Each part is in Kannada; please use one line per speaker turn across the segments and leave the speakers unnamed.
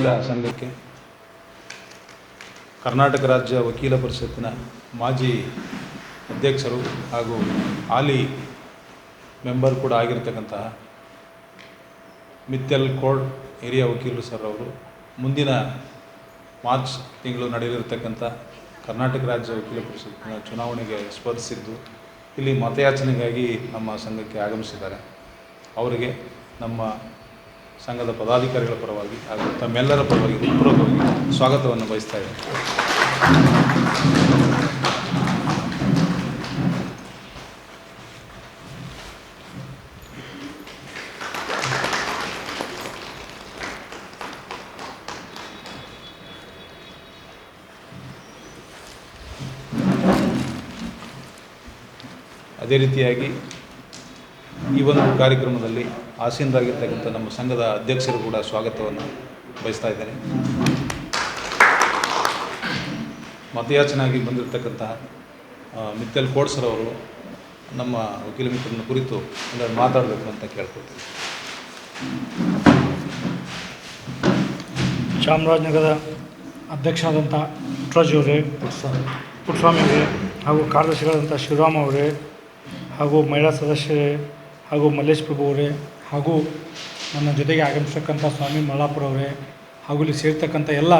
ವಕೀಲ ಸಂಘಕ್ಕೆ ಕರ್ನಾಟಕ ರಾಜ್ಯ ವಕೀಲ ಪರಿಷತ್ತಿನ ಮಾಜಿ ಅಧ್ಯಕ್ಷರು ಹಾಗೂ ಹಾಲಿ ಮೆಂಬರ್ ಕೂಡ ಆಗಿರತಕ್ಕಂತಹ ಮಿತ್ತಲ್ ಕೋರ್ಟ್ ಏರಿಯಾ ವಕೀಲರು ಸರ್ ಅವರು, ಮುಂದಿನ ಮಾರ್ಚ್ ತಿಂಗಳು ನಡೆಯಲಿರ್ತಕ್ಕಂಥ ಕರ್ನಾಟಕ ರಾಜ್ಯ ವಕೀಲ ಪರಿಷತ್ತಿನ ಚುನಾವಣೆಗೆ ಸ್ಪರ್ಧಿಸಿದ್ದು, ಇಲ್ಲಿ ಮತಯಾಚನೆಗಾಗಿ ನಮ್ಮ ಸಂಘಕ್ಕೆ ಆಗಮಿಸಿದ್ದಾರೆ. ಅವರಿಗೆ ನಮ್ಮ ಸಂಘದ ಪದಾಧಿಕಾರಿಗಳ ಪರವಾಗಿ ಹಾಗೂ ತಮ್ಮೆಲ್ಲರ ಪರವಾಗಿ ಸ್ವಾಗತವನ್ನು ಬಯಸ್ತಾ ಅದೇ ರೀತಿಯಾಗಿ ಈ ಒಂದು ಕಾರ್ಯಕ್ರಮದಲ್ಲಿ ಆಸೀನರಾಗಿರ್ತಕ್ಕಂಥ ನಮ್ಮ ಸಂಘದ ಅಧ್ಯಕ್ಷರು ಕೂಡ ಸ್ವಾಗತವನ್ನು ಬಯಸ್ತಾ ಇದ್ದೇನೆ. ಮತಯಾಚನೆಯಾಗಿ ಬಂದಿರತಕ್ಕಂತಹ ಮಿತ್ತಲ್ ಕೋಡ್ಸರ್ ಅವರು ನಮ್ಮ ವಕೀಲ ಮಿತ್ರನ ಕುರಿತು ಮಾತಾಡಬೇಕು ಅಂತ ಕೇಳ್ಕೊಳ್ತೀನಿ.
ಚಾಮರಾಜನಗರದ ಅಧ್ಯಕ್ಷರಾದಂಥ ಪುಟ್ರಾಜ್ ಅವರೇ ಪುಟ್ಸ್ವಾಮಿ ಅವರೇ, ಹಾಗೂ ಕಾರ್ಯದರ್ಶಿಗಳಾದಂಥ ಶಿವರಾಮ್ ಅವರೇ, ಹಾಗೂ ಮಹಿಳಾ ಸದಸ್ಯರೇ ಹಾಗೂ ಮಲ್ಲೇಶ್ ಪ್ರಭು ಅವರೇ ಹಾಗೂ ನನ್ನ ಜೊತೆಗೆ ಆಗಮಿಸ್ತಕ್ಕಂಥ ಸ್ವಾಮಿ ಮಲ್ಲಾಪುರ ಅವರೇ ಹಾಗೂ ಇಲ್ಲಿ ಸೇರ್ತಕ್ಕಂಥ ಎಲ್ಲ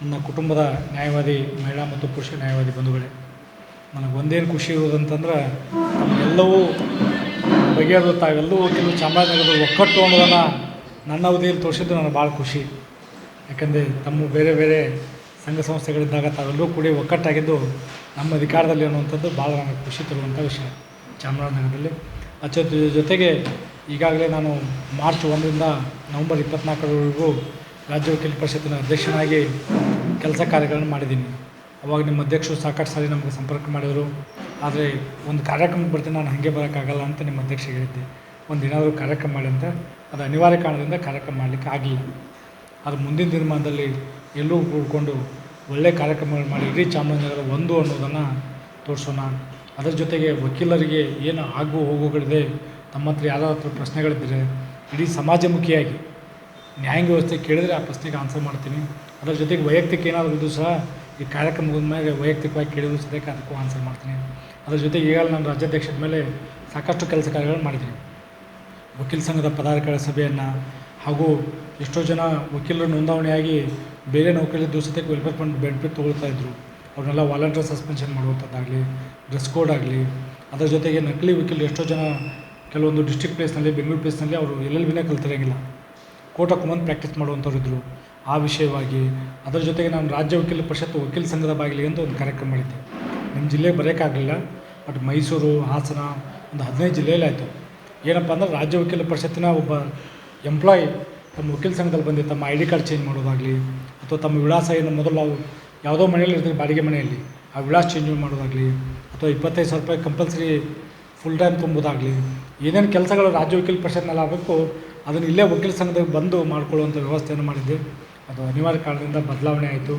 ನನ್ನ ಕುಟುಂಬದ ನ್ಯಾಯವಾದಿ, ಮಹಿಳಾ ಮತ್ತು ಪುರುಷ ನ್ಯಾಯವಾದಿ ಬಂಧುಗಳೇ, ನನಗೆ ಒಂದೇನು ಖುಷಿ ಇರೋದಂತಂದ್ರೆ ಎಲ್ಲವೂ ಬಗೆಹರಿದು ತಾವೆಲ್ಲವೂ ಕೆಲವು ಚಾಮರಾಜನಗರದ ಒಕ್ಕಟ್ಟು ಅನ್ನೋದನ್ನು ನನ್ನ ಅವಧಿಯಲ್ಲಿ ತೋರಿಸಿದ್ದು ನನಗೆ ಭಾಳ ಖುಷಿ. ಯಾಕಂದರೆ ತಮ್ಮ ಬೇರೆ ಬೇರೆ ಸಂಘ ಸಂಸ್ಥೆಗಳಿದ್ದಾಗ ತಾವೆಲ್ಲರೂ ಕೂಡಿ ಒಕ್ಕಟ್ಟಾಗಿದ್ದು ನಮ್ಮ ಅಧಿಕಾರದಲ್ಲಿ ಅನ್ನುವಂಥದ್ದು ಭಾಳ ನನಗೆ ಖುಷಿ ತರುವಂಥ ವಿಷಯ ಚಾಮರಾಜನಗರದಲ್ಲಿ. ಅಚ್ಚ ಜೊತೆಗೆ ಈಗಾಗಲೇ ನಾನು ಮಾರ್ಚ್ ಒಂದರಿಂದ ನವಂಬರ್ ಇಪ್ಪತ್ನಾಲ್ಕರವರೆಗೂ ರಾಜ್ಯ ವಕೀಲ ಪರಿಷತ್ತಿನ ಅಧ್ಯಕ್ಷನಾಗಿ ಕೆಲಸ ಕಾರ್ಯಗಳನ್ನು ಮಾಡಿದ್ದೀನಿ. ಅವಾಗ ನಿಮ್ಮ ಅಧ್ಯಕ್ಷರು ಸಾಕಷ್ಟು ಸಾರಿ ನಮಗೆ ಸಂಪರ್ಕ ಮಾಡಿದರು. ಆದರೆ ಒಂದು ಕಾರ್ಯಕ್ರಮಕ್ಕೆ ಬರ್ತೀನಿ, ನಾನು ಹಾಗೆ ಬರೋಕ್ಕಾಗಲ್ಲ ಅಂತ ನಿಮ್ಮ ಅಧ್ಯಕ್ಷರಿಗೆ ಹೇಳಿದ್ದೆ. ಒಂದು ಏನಾದರೂ ಕಾರ್ಯಕ್ರಮ ಮಾಡಿ ಅಂತ, ಅದು ಅನಿವಾರ್ಯ ಕಾರಣದಿಂದ ಕಾರ್ಯಕ್ರಮ ಮಾಡಲಿಕ್ಕೆ ಆಗಲಿಲ್ಲ. ಅದು ಮುಂದಿನ ದಿನಮಾನದಲ್ಲಿ ಎಲ್ಲರೂ ಕೂಡ್ಕೊಂಡು ಒಳ್ಳೆಯ ಕಾರ್ಯಕ್ರಮಗಳು ಮಾಡಿ, ಇಡೀ ಚಾಮರಾಜನಗರ ಒಂದು ಅನ್ನೋದನ್ನು ತೋರಿಸೋಣ. ಅದರ ಜೊತೆಗೆ ವಕೀಲರಿಗೆ ಏನು ಆಗು ಹೋಗುಗಳಿದೆ ತಮ್ಮ ಹತ್ರ ಯಾರ ಹತ್ರ ಪ್ರಶ್ನೆಗಳಿದ್ದರೆ ಇಡೀ ಸಮಾಜಮುಖಿಯಾಗಿ ನ್ಯಾಯಾಂಗ ವ್ಯವಸ್ಥೆ ಕೇಳಿದರೆ ಆ ಪ್ರಶ್ನೆಗೆ ಆನ್ಸರ್ ಮಾಡ್ತೀನಿ. ಅದರ ಜೊತೆಗೆ ವೈಯಕ್ತಿಕ ಏನಾದರೂ ಇದ್ದರೂ ಸಹ ಈ ಕಾರ್ಯಕ್ರಮ ಮುಗಿದ ಮೇಲೆ ವೈಯಕ್ತಿಕವಾಗಿ ಕೇಳಿದ್ರು ಸದ್ಯಕ್ಕೆ ಅದಕ್ಕೂ ಆನ್ಸರ್ ಮಾಡ್ತೀನಿ. ಅದರ ಜೊತೆಗೆ ಈಗಾಗಲೇ ನಾನು ರಾಜ್ಯಾಧ್ಯಕ್ಷದ ಮೇಲೆ ಸಾಕಷ್ಟು ಕೆಲಸ ಕಾರ್ಯಗಳನ್ನು ಮಾಡಿದ್ದೀನಿ. ವಕೀಲ ಸಂಘದ ಪದಾಧಿಕಾರಿ ಸಭೆಯನ್ನು ಹಾಗೂ ಎಷ್ಟೋ ಜನ ವಕೀಲರು ನೋಂದಾವಣೆಯಾಗಿ ಬೇರೆ ನೌಕರಿ ದಿವಸಕ್ಕೆ ವೆಲ್ಫೇರ್ ಫಂಡ್ ಬೆನಿಫಿಟ್ ತೊಗೊಳ್ತಾ ಇದ್ದರು ಅವ್ರನ್ನೆಲ್ಲ ವಾಲಂಟಿಯರ್ ಸಸ್ಪೆನ್ಷನ್ ಮಾಡುವಂಥದ್ದಾಗಲಿ ಡ್ರೆಸ್ ಕೋಡ್ ಆಗಲಿ, ಅದರ ಜೊತೆಗೆ ನಕಲಿ ವಕೀಲರು ಎಷ್ಟೋ ಜನ ಕೆಲವೊಂದು ಡಿಸ್ಟ್ರಿಕ್ಟ್ ಪ್ಲೇಸ್ನಲ್ಲಿ ಬೆಂಗಳೂರು ಪ್ಲೇಸ್ನಲ್ಲಿ ಅವರು ಎಲ್ ಕಲ್ತಿರಂಗಿಲ್ಲ. ಕೋರ್ಟಕ್ಕೆ ಬಂದು ಪ್ರಾಕ್ಟೀಸ್ ಮಾಡುವಂಥವ್ರು ಇದ್ದರು ಆ ವಿಷಯವಾಗಿ ಅದರ ಜೊತೆಗೆ ನಾನು ರಾಜ್ಯ ವಕೀಲ ಪರಿಷತ್ತು ವಕೀಲ ಸಂಘದ ಬಾಗಿಲಿಗೆ ಅಂತ ಒಂದು ಕಾರ್ಯಕ್ರಮ ಮಾಡಿದ್ದೆ. ನಿಮ್ಮ ಜಿಲ್ಲೆಗೆ ಬರೋಕ್ಕಾಗಲಿಲ್ಲ ಬಟ್ ಮೈಸೂರು, ಹಾಸನ ಒಂದು ಹದಿನೈದು ಜಿಲ್ಲೆಯಲ್ಲಿ ಆಯಿತು. ಏನಪ್ಪ ಅಂದ್ರೆ ರಾಜ್ಯ ವಕೀಲ ಪರಿಷತ್ತಿನ ಒಬ್ಬ ಎಂಪ್ಲಾಯಿ ತಮ್ಮ ವಕೀಲ ಸಂಘದಲ್ಲಿ ಬಂದು ತಮ್ಮ ಐ ಡಿ ಕಾರ್ಡ್ ಚೇಂಜ್ ಮಾಡೋದಾಗಲಿ, ಅಥವಾ ತಮ್ಮ ವಿಳಾಸ ಏನು ಮೊದಲು ನಾವು ಯಾವುದೋ ಮನೆಯಲ್ಲಿ ಇರ್ತೀವಿ, ಬಾಡಿಗೆ ಮನೆಯಲ್ಲಿ, ಆ ವಿಳಾಸ ಚೇಂಜ್ ಮಾಡೋದಾಗಲಿ, ಅಥವಾ ಇಪ್ಪತ್ತೈದು ಸಾವಿರ ರೂಪಾಯಿ ಕಂಪಲ್ಸರಿ ಫುಲ್ ಟೈಮ್ ತುಂಬೋದಾಗಲಿ ಏನೇನು ಕೆಲಸಗಳು ರಾಜ್ಯ ವಕೀಲ ಪರಿಷತ್ನಲ್ಲಿ ಆಗಬೇಕು, ಅದನ್ನು ಇಲ್ಲೇ ವಕೀಲ ಸಂಘದಾಗ ಬಂದು ಮಾಡ್ಕೊಳ್ಳುವಂಥ ವ್ಯವಸ್ಥೆಯನ್ನು ಮಾಡಿದ್ದೆ ಅದು ಅನಿವಾರ್ಯ ಕಾರಣದಿಂದ ಬದಲಾವಣೆ ಆಯಿತು.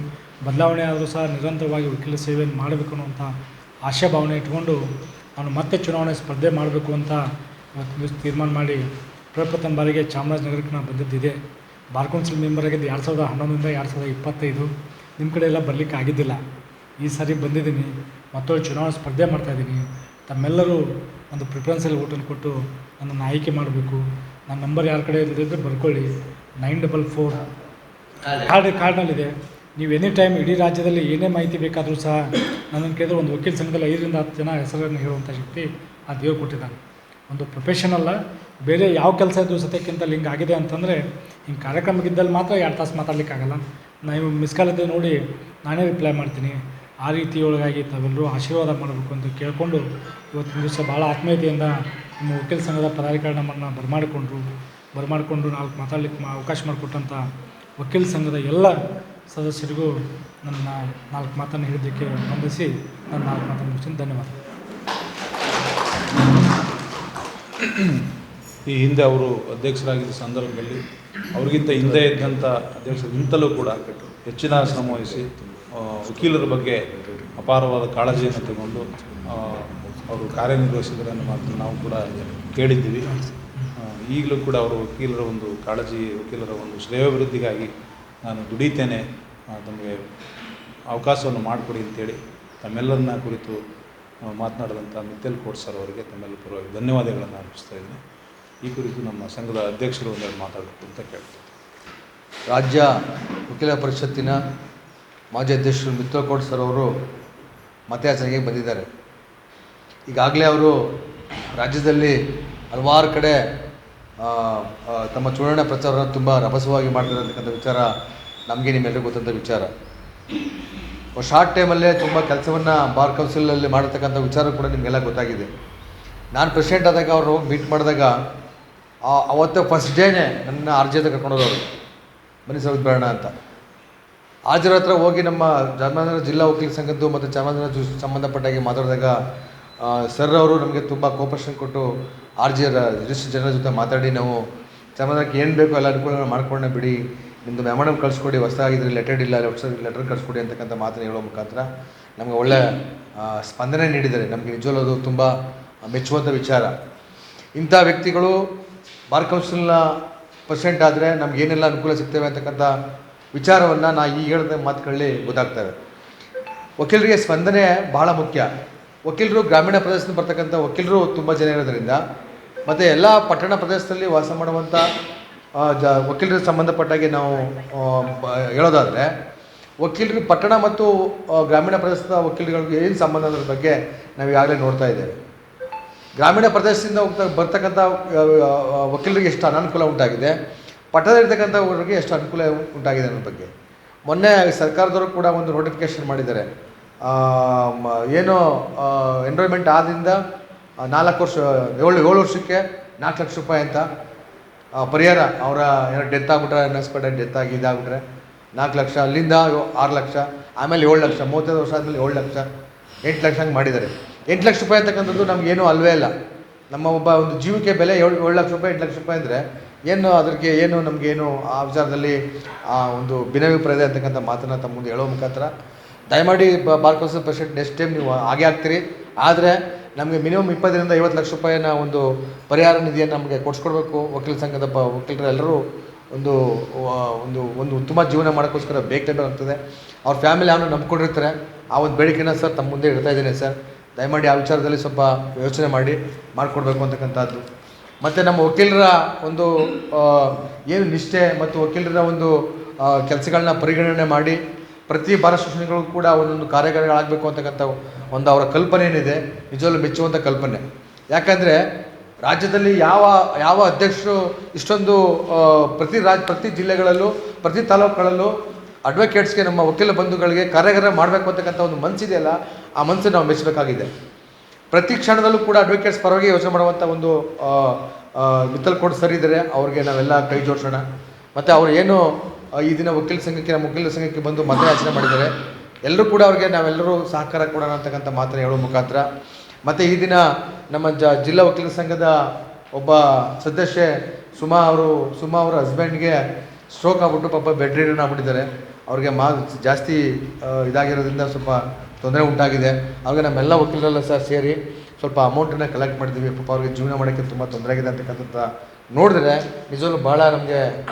ಬದಲಾವಣೆ ಆದರೂ ಸಹ ನಿರಂತರವಾಗಿ ವಕೀಲ ಸೇವೆಯನ್ನು ಮಾಡಬೇಕು ಅನ್ನುವಂಥ ಆಶಯ ಭಾವನೆ ಇಟ್ಕೊಂಡು ನಾನು ಮತ್ತೆ ಚುನಾವಣೆ ಸ್ಪರ್ಧೆ ಮಾಡಬೇಕು ಅಂತ ಇವತ್ತು ತೀರ್ಮಾನ ಮಾಡಿ ಪ್ರಪ್ರಥಮ ಬಾರಿಗೆ ಚಾಮರಾಜನಗರಕ್ಕೆ ನಾನು ಬಂದಿದ್ದಿದೆ. ಬಾರ್ ಕೌನ್ಸಿಲ್ ಮೆಂಬರ್ ಆಗಿದ್ದು ಎರಡು ಸಾವಿರದ ಹನ್ನೊಂದರಿಂದ ಎರಡು ಸಾವಿರದ ಇಪ್ಪತ್ತೈದು. ನಿಮ್ಮ ಕಡೆ ಎಲ್ಲ ಬರಲಿಕ್ಕೆ ಆಗಿದ್ದಿಲ್ಲ. ಈ ಸಾರಿ ಬಂದಿದ್ದೀನಿ. ಮತ್ತೊಂದು ಚುನಾವಣೆ ಸ್ಪರ್ಧೆ ಮಾಡ್ತಾಯಿದ್ದೀನಿ ತಮ್ಮೆಲ್ಲರೂ ಒಂದು ಪ್ರಿಫರೆನ್ಸಲ್ಲಿ ಓಟನ್ನು ಕೊಟ್ಟು ನನ್ನನ್ನು ಆಯ್ಕೆ ಮಾಡಬೇಕು. ನನ್ನ ನಂಬರ್ ಯಾರ ಕಡೆ ಇಲ್ಲದಿದ್ದರೆ ಬರ್ಕೊಳ್ಳಿ. ನೈನ್ ಡಬಲ್ ಫೋರ್ ಕಾರ್ಡ್ ಕಾರ್ಡ್ನಲ್ಲಿದೆ ನೀವು ಎನಿ ಟೈಮ್ ಇಡೀ ರಾಜ್ಯದಲ್ಲಿ ಏನೇ ಮಾಹಿತಿ ಬೇಕಾದರೂ ಸಹ ನನ್ನನ್ನು ಕೇಳಿದ್ರೆ ಒಂದು ವಕೀಲ ಸಂಘದಲ್ಲಿ ಐದರಿಂದ ಹತ್ತು ಜನ ಹೆಸರನ್ನು ಹೇಳುವಂಥ ಶಕ್ತಿ ಆ ದೇವ್ರು ಕೊಟ್ಟಿದ್ದಾನೆ. ಒಂದು ಪ್ರೊಫೆಷನಲ್ಲ ಬೇರೆ ಯಾವ ಕೆಲಸ ಇದ್ದರೂ ಸತ್ಯಕ್ಕಿಂತ ಹಿಂಗೆ ಆಗಿದೆ ಅಂತಂದರೆ ಹಿಂಗೆ ಕಾರ್ಯಕ್ರಮಕ್ಕಿದ್ದಲ್ಲಿ ಮಾತ್ರ ಎರಡು ತಾಸು ಮಾತಾಡಲಿಕ್ಕಾಗಲ್ಲ. ನೀವು ಮಿಸ್ ಕಾಲ್ ಇದ್ದರೆ ನೋಡಿ ನಾನೇ ರಿಪ್ಲೈ ಮಾಡ್ತೀನಿ. ಆ ರೀತಿಯೊಳಗಾಗಿ ತಾವೆಲ್ಲರೂ ಆಶೀರ್ವಾದ ಮಾಡಬೇಕು ಅಂತ ಕೇಳಿಕೊಂಡು ಇವತ್ತಿನ ದಿವಸ ಭಾಳ ಆತ್ಮೀಯತೆಯಿಂದ ನಮ್ಮ ವಕೀಲ ಸಂಘದ ಪದಾಧಿಕಾರಿ ನಮ್ಮನ್ನು ಬರಮಾಡಿಕೊಂಡ್ರು, ಬರಮಾಡಿಕೊಂಡು ನಾಲ್ಕು ಮಾತಾಡ್ಲಿಕ್ಕೆ ಮಾ- ಅವಕಾಶ ಮಾಡಿಕೊಟ್ಟಂಥ ವಕೀಲ ಸಂಘದ ಎಲ್ಲ ಸದಸ್ಯರಿಗೂ ನನ್ನ ನಾಲ್ಕು ಮಾತನ್ನು ಹೇಳಿದ್ದಕ್ಕೆ ವಂದಿಸಿ ನನ್ನ ನಾಲ್ಕು ಮಾತನ್ನು ಮುಗಿಸ್ತೀನಿ. ಧನ್ಯವಾದ.
ಈ ಹಿಂದೆ ಅವರು ಅಧ್ಯಕ್ಷರಾಗಿದ್ದ ಸಂದರ್ಭದಲ್ಲಿ ಅವ್ರಿಗಿಂತ ಹಿಂದೆ ಇದ್ದಂಥ ಅಧ್ಯಕ್ಷರಿಗಿಂತಲೂ ಕೂಡ ಹೆಚ್ಚಿನ ಶ್ರಮ ವಕೀಲರ ಬಗ್ಗೆ ಅಪಾರವಾದ ಕಾಳಜಿಯನ್ನು ತಗೊಂಡು ಅವರು ಕಾರ್ಯನಿರ್ವಹಿಸಿದ್ರನ್ನು ಮಾತ್ರ ನಾವು ಕೂಡ ಕೇಳಿದ್ದೀವಿ. ಈಗಲೂ ಕೂಡ ಅವರು ವಕೀಲರ ಒಂದು ಕಾಳಜಿ, ವಕೀಲರ ಒಂದು ಶ್ರೇಯೋಭಿವೃದ್ಧಿಗಾಗಿ ನಾನು ದುಡಿತೇನೆ. ತಮಗೆ ಅವಕಾಶವನ್ನು ಮಾಡಿಕೊಡಿ ಅಂತೇಳಿ ತಮ್ಮೆಲ್ಲರನ್ನ ಕುರಿತು ಮಾತನಾಡಿದಂಥ ಮಿತ್ತಲ್ ಕೋಟ್ ಸರ್ ಅವರಿಗೆ ತಮ್ಮೆಲ್ಲ ಪರವಾಗಿ ಧನ್ಯವಾದಗಳನ್ನು ಅರ್ಪಿಸ್ತಾ ಇದ್ದೀನಿ. ಈ ಕುರಿತು ನಮ್ಮ ಸಂಘದ ಅಧ್ಯಕ್ಷರು ಒಂದೆರಡು ಮಾತಾಡಬೇಕು ಅಂತ ಕೇಳ್ತೀನಿ
ರಾಜ್ಯ ವಕೀಲ ಪರಿಷತ್ತಿನ ಮಾಜಿ ಅಧ್ಯಕ್ಷರು ಮಿತ್ರಕೋಟ್ ಸರ್ ಅವರು ಮತಯಾಚನೆಗೆ ಬಂದಿದ್ದಾರೆ. ಈಗಾಗಲೇ ಅವರು ರಾಜ್ಯದಲ್ಲಿ ಹಲವಾರು ಕಡೆ ತಮ್ಮ ಚುನಾವಣಾ ಪ್ರಚಾರವನ್ನು ತುಂಬ ರಭಸವಾಗಿ ಮಾಡ್ತಿರತಕ್ಕಂಥ ವಿಚಾರ ನಮಗೆ ನಿಮ್ಮೆಲ್ಲರಿಗೂ ಗೊತ್ತಂಥ ವಿಚಾರ. ಶಾರ್ಟ್ ಟೈಮಲ್ಲೇ ತುಂಬ ಕೆಲಸವನ್ನು ಬಾರ್ ಕೌನ್ಸಿಲಲ್ಲಿ ಮಾಡತಕ್ಕಂಥ ವಿಚಾರ ಕೂಡ ನಿಮಗೆಲ್ಲ ಗೊತ್ತಾಗಿದೆ. ನಾನು ಪ್ರೆಸಿಡೆಂಟ್ ಆದಾಗ ಅವರು ಮೀಟ್ ಮಾಡಿದಾಗ ಅವತ್ತು ಫಸ್ಟ್ ಡೇನೇ ನನ್ನ ಆರ್ ಅಂತ ಕರ್ಕೊಂಡೋದವರು, ಬನ್ನಿ ಸರ್ ಬೇಡ ಅಂತ. ಹಾಜರ ಹತ್ರ ಹೋಗಿ ನಮ್ಮ ಚಾಮರಾಜನಗರ ಜಿಲ್ಲಾ ವಕೀಲ ಸಂಘದ್ದು ಮತ್ತು ಚಾಮರಾಜನಗರ ಸಂಬಂಧಪಟ್ಟಾಗಿ ಮಾತಾಡಿದಾಗ ಸರ್ ಅವರು ನಮಗೆ ತುಂಬ ಕೋಪರೇಷನ್ ಕೊಟ್ಟು ಆರ್ ಜಿ ರಿಜಿಸ್ಟರ್ ಜನರ ಜೊತೆ ಮಾತಾಡಿ, ನಾವು ಚಾಮರಾಜನಗರಕ್ಕೆ ಏನು ಬೇಕೋ ಎಲ್ಲ ಅನುಕೂಲ ಮಾಡ್ಕೊಂಡೆ ಬಿಡಿ ನಿಮ್ಮದು ಮೆಮೊರಮ್ ಕಳಿಸ್ಕೊಡಿ, ಹೊಸದಾಗಿದ್ರೆ ಲೆಟರ್ ಇಲ್ಲ ಹೊಸ ಲೆಟರ್ ಕಳಿಸ್ಕೊಡಿ ಅಂತಕ್ಕಂಥ ಮಾತನ್ನು ಹೇಳೋ ಮುಖಾಂತರ ನಮಗೆ ಒಳ್ಳೆ ಸ್ಪಂದನೆ ನೀಡಿದ್ದಾರೆ. ನಮಗೆ ನಿಜವಲ್ಲೂ ಅದು ತುಂಬ ಮೆಚ್ಚುವಂಥ ವಿಚಾರ. ಇಂಥ ವ್ಯಕ್ತಿಗಳು ಬಾರ್ ಕೌನ್ಸಿಲ್ನ ಪರ್ಸೆಂಟ್ ಆದರೆ ನಮಗೇನೆಲ್ಲ ಅನುಕೂಲ ಸಿಗ್ತೇವೆ ಅಂತಕ್ಕಂಥ ವಿಚಾರವನ್ನು ನಾ ಈ ಹೇಳಿದ ಮಾತುಗಳಲ್ಲಿ ಗೊತ್ತಾಗ್ತವೆ. ವಕೀಲರಿಗೆ ಸ್ಪಂದನೆ ಬಹಳ ಮುಖ್ಯ. ವಕೀಲರು ಗ್ರಾಮೀಣ ಪ್ರದೇಶದಿಂದ ಬರ್ತಕ್ಕಂಥ ವಕೀಲರು ತುಂಬ ಜನ ಇರೋದರಿಂದ, ಮತ್ತು ಎಲ್ಲ ಪಟ್ಟಣ ಪ್ರದೇಶದಲ್ಲಿ ವಾಸ ಮಾಡುವಂಥ ಜ, ವಕೀಲರಿಗೆ ಸಂಬಂಧಪಟ್ಟಾಗೆ ನಾವು ಹೇಳೋದಾದರೆ, ವಕೀಲರು ಪಟ್ಟಣ ಮತ್ತು ಗ್ರಾಮೀಣ ಪ್ರದೇಶದ ವಕೀಲರಿಗೆ ಏನು ಸಂಬಂಧ ಅನ್ನೋದ್ರ ಬಗ್ಗೆ ನಾವು ಈಗಾಗಲೇ ನೋಡ್ತಾ ಇದ್ದೇವೆ. ಗ್ರಾಮೀಣ ಪ್ರದೇಶದಿಂದ ಹೋಗ್ತಾ ಬರ್ತಕ್ಕಂಥ ವಕೀಲರಿಗೆ ಎಷ್ಟು ಅನಾನುಕೂಲ ಉಂಟಾಗಿದೆ ಪಟ್ಟಣದಲ್ಲಿರ್ತಕ್ಕಂಥವ್ರಿಗೆ ಎಷ್ಟು ಅನುಕೂಲ ಉಂಟಾಗಿದೆ ಅನ್ನೋ ಬಗ್ಗೆ. ಮೊನ್ನೆ ಸರ್ಕಾರದವರು ಕೂಡ ಒಂದು ನೋಟಿಫಿಕೇಶನ್ ಮಾಡಿದ್ದಾರೆ. ಏನು ಎನ್ರೋಲ್ಮೆಂಟ್ ಆದಿಂದ ಆ, ನಾಲ್ಕು ವರ್ಷ ಏಳು ಏಳು ವರ್ಷಕ್ಕೆ ನಾಲ್ಕು ಲಕ್ಷ ರೂಪಾಯಿ ಅಂತ ಪರಿಹಾರ ಅವರ ಏನೋ ಡೆತ್ ಆಗ್ಬಿಟ್ರೆ ಅನ್ಸ್ಪೆಕ್ಟೆಡ್ ಡೆತ್ ಆಗಿ ಇದಾಗ್ಬಿಟ್ರೆ ನಾಲ್ಕು ಲಕ್ಷ ಅಲ್ಲಿಂದ ಆರು ಲಕ್ಷ ಆಮೇಲೆ ಏಳು ಲಕ್ಷ ಮೂವತ್ತೈದು ವರ್ಷ ಆದಮೇಲೆ ಏಳು ಲಕ್ಷ ಎಂಟು ಲಕ್ಷ ಹಂಗೆ ಮಾಡಿದ್ದಾರೆ. ಎಂಟು ಲಕ್ಷ ರೂಪಾಯಿ ಅಂತಕ್ಕಂಥದ್ದು ನಮಗೇನು ಅಲ್ವೇ ಇಲ್ಲ. ನಮ್ಮ ಒಬ್ಬ ಒಂದು ಜೀವಕ್ಕೆ ಬೆಲೆ ಏಳು ಏಳು ಲಕ್ಷ ರೂಪಾಯಿ ಎಂಟು ಲಕ್ಷ ರೂಪಾಯಿ ಅಂದರೆ ಏನು ಅದಕ್ಕೆ ಏನು ನಮಗೇನು ಆ ವಿಚಾರದಲ್ಲಿ ಆ ಒಂದು ಭಿನ್ನಾಭಿಪ್ರಾಯ ಇದೆ ಅಂತಕ್ಕಂಥ ಮಾತನ್ನು ತಮ್ಮ ಮುಂದೆ ಹೇಳೋ ಮುಖಾಂತರ. ದಯಮಾಡಿ bar council president next time ನೀವು ಹಾಗೆ ಆಗ್ತೀರಿ. ಆದರೆ ನಮಗೆ ಮಿನಿಮಮ್ ಇಪ್ಪತ್ತರಿಂದ ಐವತ್ತು ಲಕ್ಷ ರೂಪಾಯಿನ ಒಂದು ಪರಿಹಾರ ನಿಧಿಯನ್ನು ನಮಗೆ ಕೊಡಿಸ್ಕೊಡ್ಬೇಕು. ವಕೀಲ ಸಂಘದ ಪ ವಕೀಲರೆಲ್ಲರೂ ಒಂದು ಒಂದು ಒಂದು ಉತ್ತಮ ಜೀವನ ಮಾಡೋಕ್ಕೋಸ್ಕರ ಬೇಕಾಗ್ತದೆ ಅವ್ರ ಫ್ಯಾಮಿಲಿ ಅವನು ನಂಬ್ಕೊಂಡಿರ್ತಾರೆ ಆ ಒಂದು ಬೇಡಿಕೆನ ಸರ್ ತಮ್ಮ ಮುಂದೆ ಇಡ್ತಾ ಇದ್ದೀನಿ ಸರ್. ದಯಮಾಡಿ ಆ ವಿಚಾರದಲ್ಲಿ ಸ್ವಲ್ಪ ಯೋಚನೆ ಮಾಡಿ, ಮಾಡಿಕೊಡ್ಬೇಕು ಅಂತಕ್ಕಂಥದ್ದು. ಮತ್ತು ನಮ್ಮ ವಕೀಲರ ಒಂದು ಏನು ನಿಷ್ಠೆ ಮತ್ತು ವಕೀಲರ ಒಂದು ಕೆಲಸಗಳನ್ನ ಪರಿಗಣನೆ ಮಾಡಿ ಪ್ರತಿ ಭಾರತ ಸೂಚನೆಗಳು ಕೂಡ ಒಂದೊಂದು ಕಾರ್ಯಗಳಾಗಬೇಕು ಅಂತಕ್ಕಂಥ ಒಂದು ಅವರ ಕಲ್ಪನೆ ಏನಿದೆ ನಿಜವಲ್ಲೂ ಮೆಚ್ಚುವಂಥ ಕಲ್ಪನೆ. ಯಾಕಂದರೆ ರಾಜ್ಯದಲ್ಲಿ ಯಾವ ಯಾವ ಅಧ್ಯಕ್ಷರು ಇಷ್ಟೊಂದು ಪ್ರತಿ ರಾಜ್, ಪ್ರತಿ ಜಿಲ್ಲೆಗಳಲ್ಲೂ, ಪ್ರತಿ ತಾಲೂಕುಗಳಲ್ಲೂ ಅಡ್ವೊಕೇಟ್ಸ್ಗೆ ನಮ್ಮ ವಕೀಲ ಬಂಧುಗಳಿಗೆ ಕಾರ್ಯಾಗಾರ ಮಾಡಬೇಕು ಅಂತಕ್ಕಂಥ ಒಂದು ಮನಸ್ಸಿದೆಯಲ್ಲ ಆ ಮನಸ್ಸನ್ನು ನಾವು ಮೆಚ್ಚಬೇಕಾಗಿದೆ. ಪ್ರತಿ ಕ್ಷಣದಲ್ಲೂ ಕೂಡ ಅಡ್ವೊಕೇಟ್ಸ್ ಪರವಾಗಿ ಯೋಚನೆ ಮಾಡುವಂಥ ಒಂದು ಮಿತ್ತಲ್ ಕೋಟ್ ಸರ್ ಇದ್ದಾರೆ ಅವ್ರಿಗೆ ನಾವೆಲ್ಲ ಕೈ ಜೋಡಿಸೋಣ. ಮತ್ತು ಅವರು ಏನು ಈ ದಿನ ವಕೀಲ ಸಂಘಕ್ಕೆ, ನಮ್ಮ ವಕೀಲ ಸಂಘಕ್ಕೆ ಬಂದು ಮತಯಾಚನೆ ಮಾಡಿದ್ದಾರೆ. ಎಲ್ಲರೂ ಕೂಡ ಅವ್ರಿಗೆ ನಾವೆಲ್ಲರೂ ಸಹಕಾರ ಕೊಡೋಣ ಅಂತಕ್ಕಂಥ ಮಾತ್ರ ಹೇಳೋ ಮುಖಾಂತರ. ಮತ್ತು ಈ ದಿನ ನಮ್ಮ ಜ, ಜಿಲ್ಲಾ ವಕೀಲ ಸಂಘದ ಒಬ್ಬ ಸದಸ್ಯೆ ಸುಮಾ ಅವರು, ಸುಮಾ ಅವರ ಹಸ್ಬೆಂಡ್ಗೆ ಸ್ಟ್ರೋಕ್ ಆಗ್ಬಿಟ್ಟು ಪಾಪ ಬೆಡ್ ರಿಡನ್ ಆಗ್ಬಿಟ್ಟಿದ್ದಾರೆ. ಅವ್ರಿಗೆ ಮಾ ಜಾಸ್ತಿ ಇದಾಗಿರೋದ್ರಿಂದ ಸ್ವಲ್ಪ ತೊಂದರೆ ಉಂಟಾಗಿದೆ. ಅವ್ರಿಗೆ ನಮ್ಮೆಲ್ಲ ವಕೀಲರೆಲ್ಲ ಸರ್ ಸೇರಿ ಸ್ವಲ್ಪ ಅಮೌಂಟನ್ನು ಕಲೆಕ್ಟ್ ಮಾಡಿದ್ದೀವಿ ಪಾಪ ಅವ್ರಿಗೆ ಜೀವನ ಮಾಡೋಕ್ಕೆ ತುಂಬ ತೊಂದರೆ ಆಗಿದೆ ಅಂತಕ್ಕಂಥದ್ದು ನೋಡಿದ್ರೆ ನಿಜವಾಗ್ಲೂ ಭಾಳ ನಮಗೆ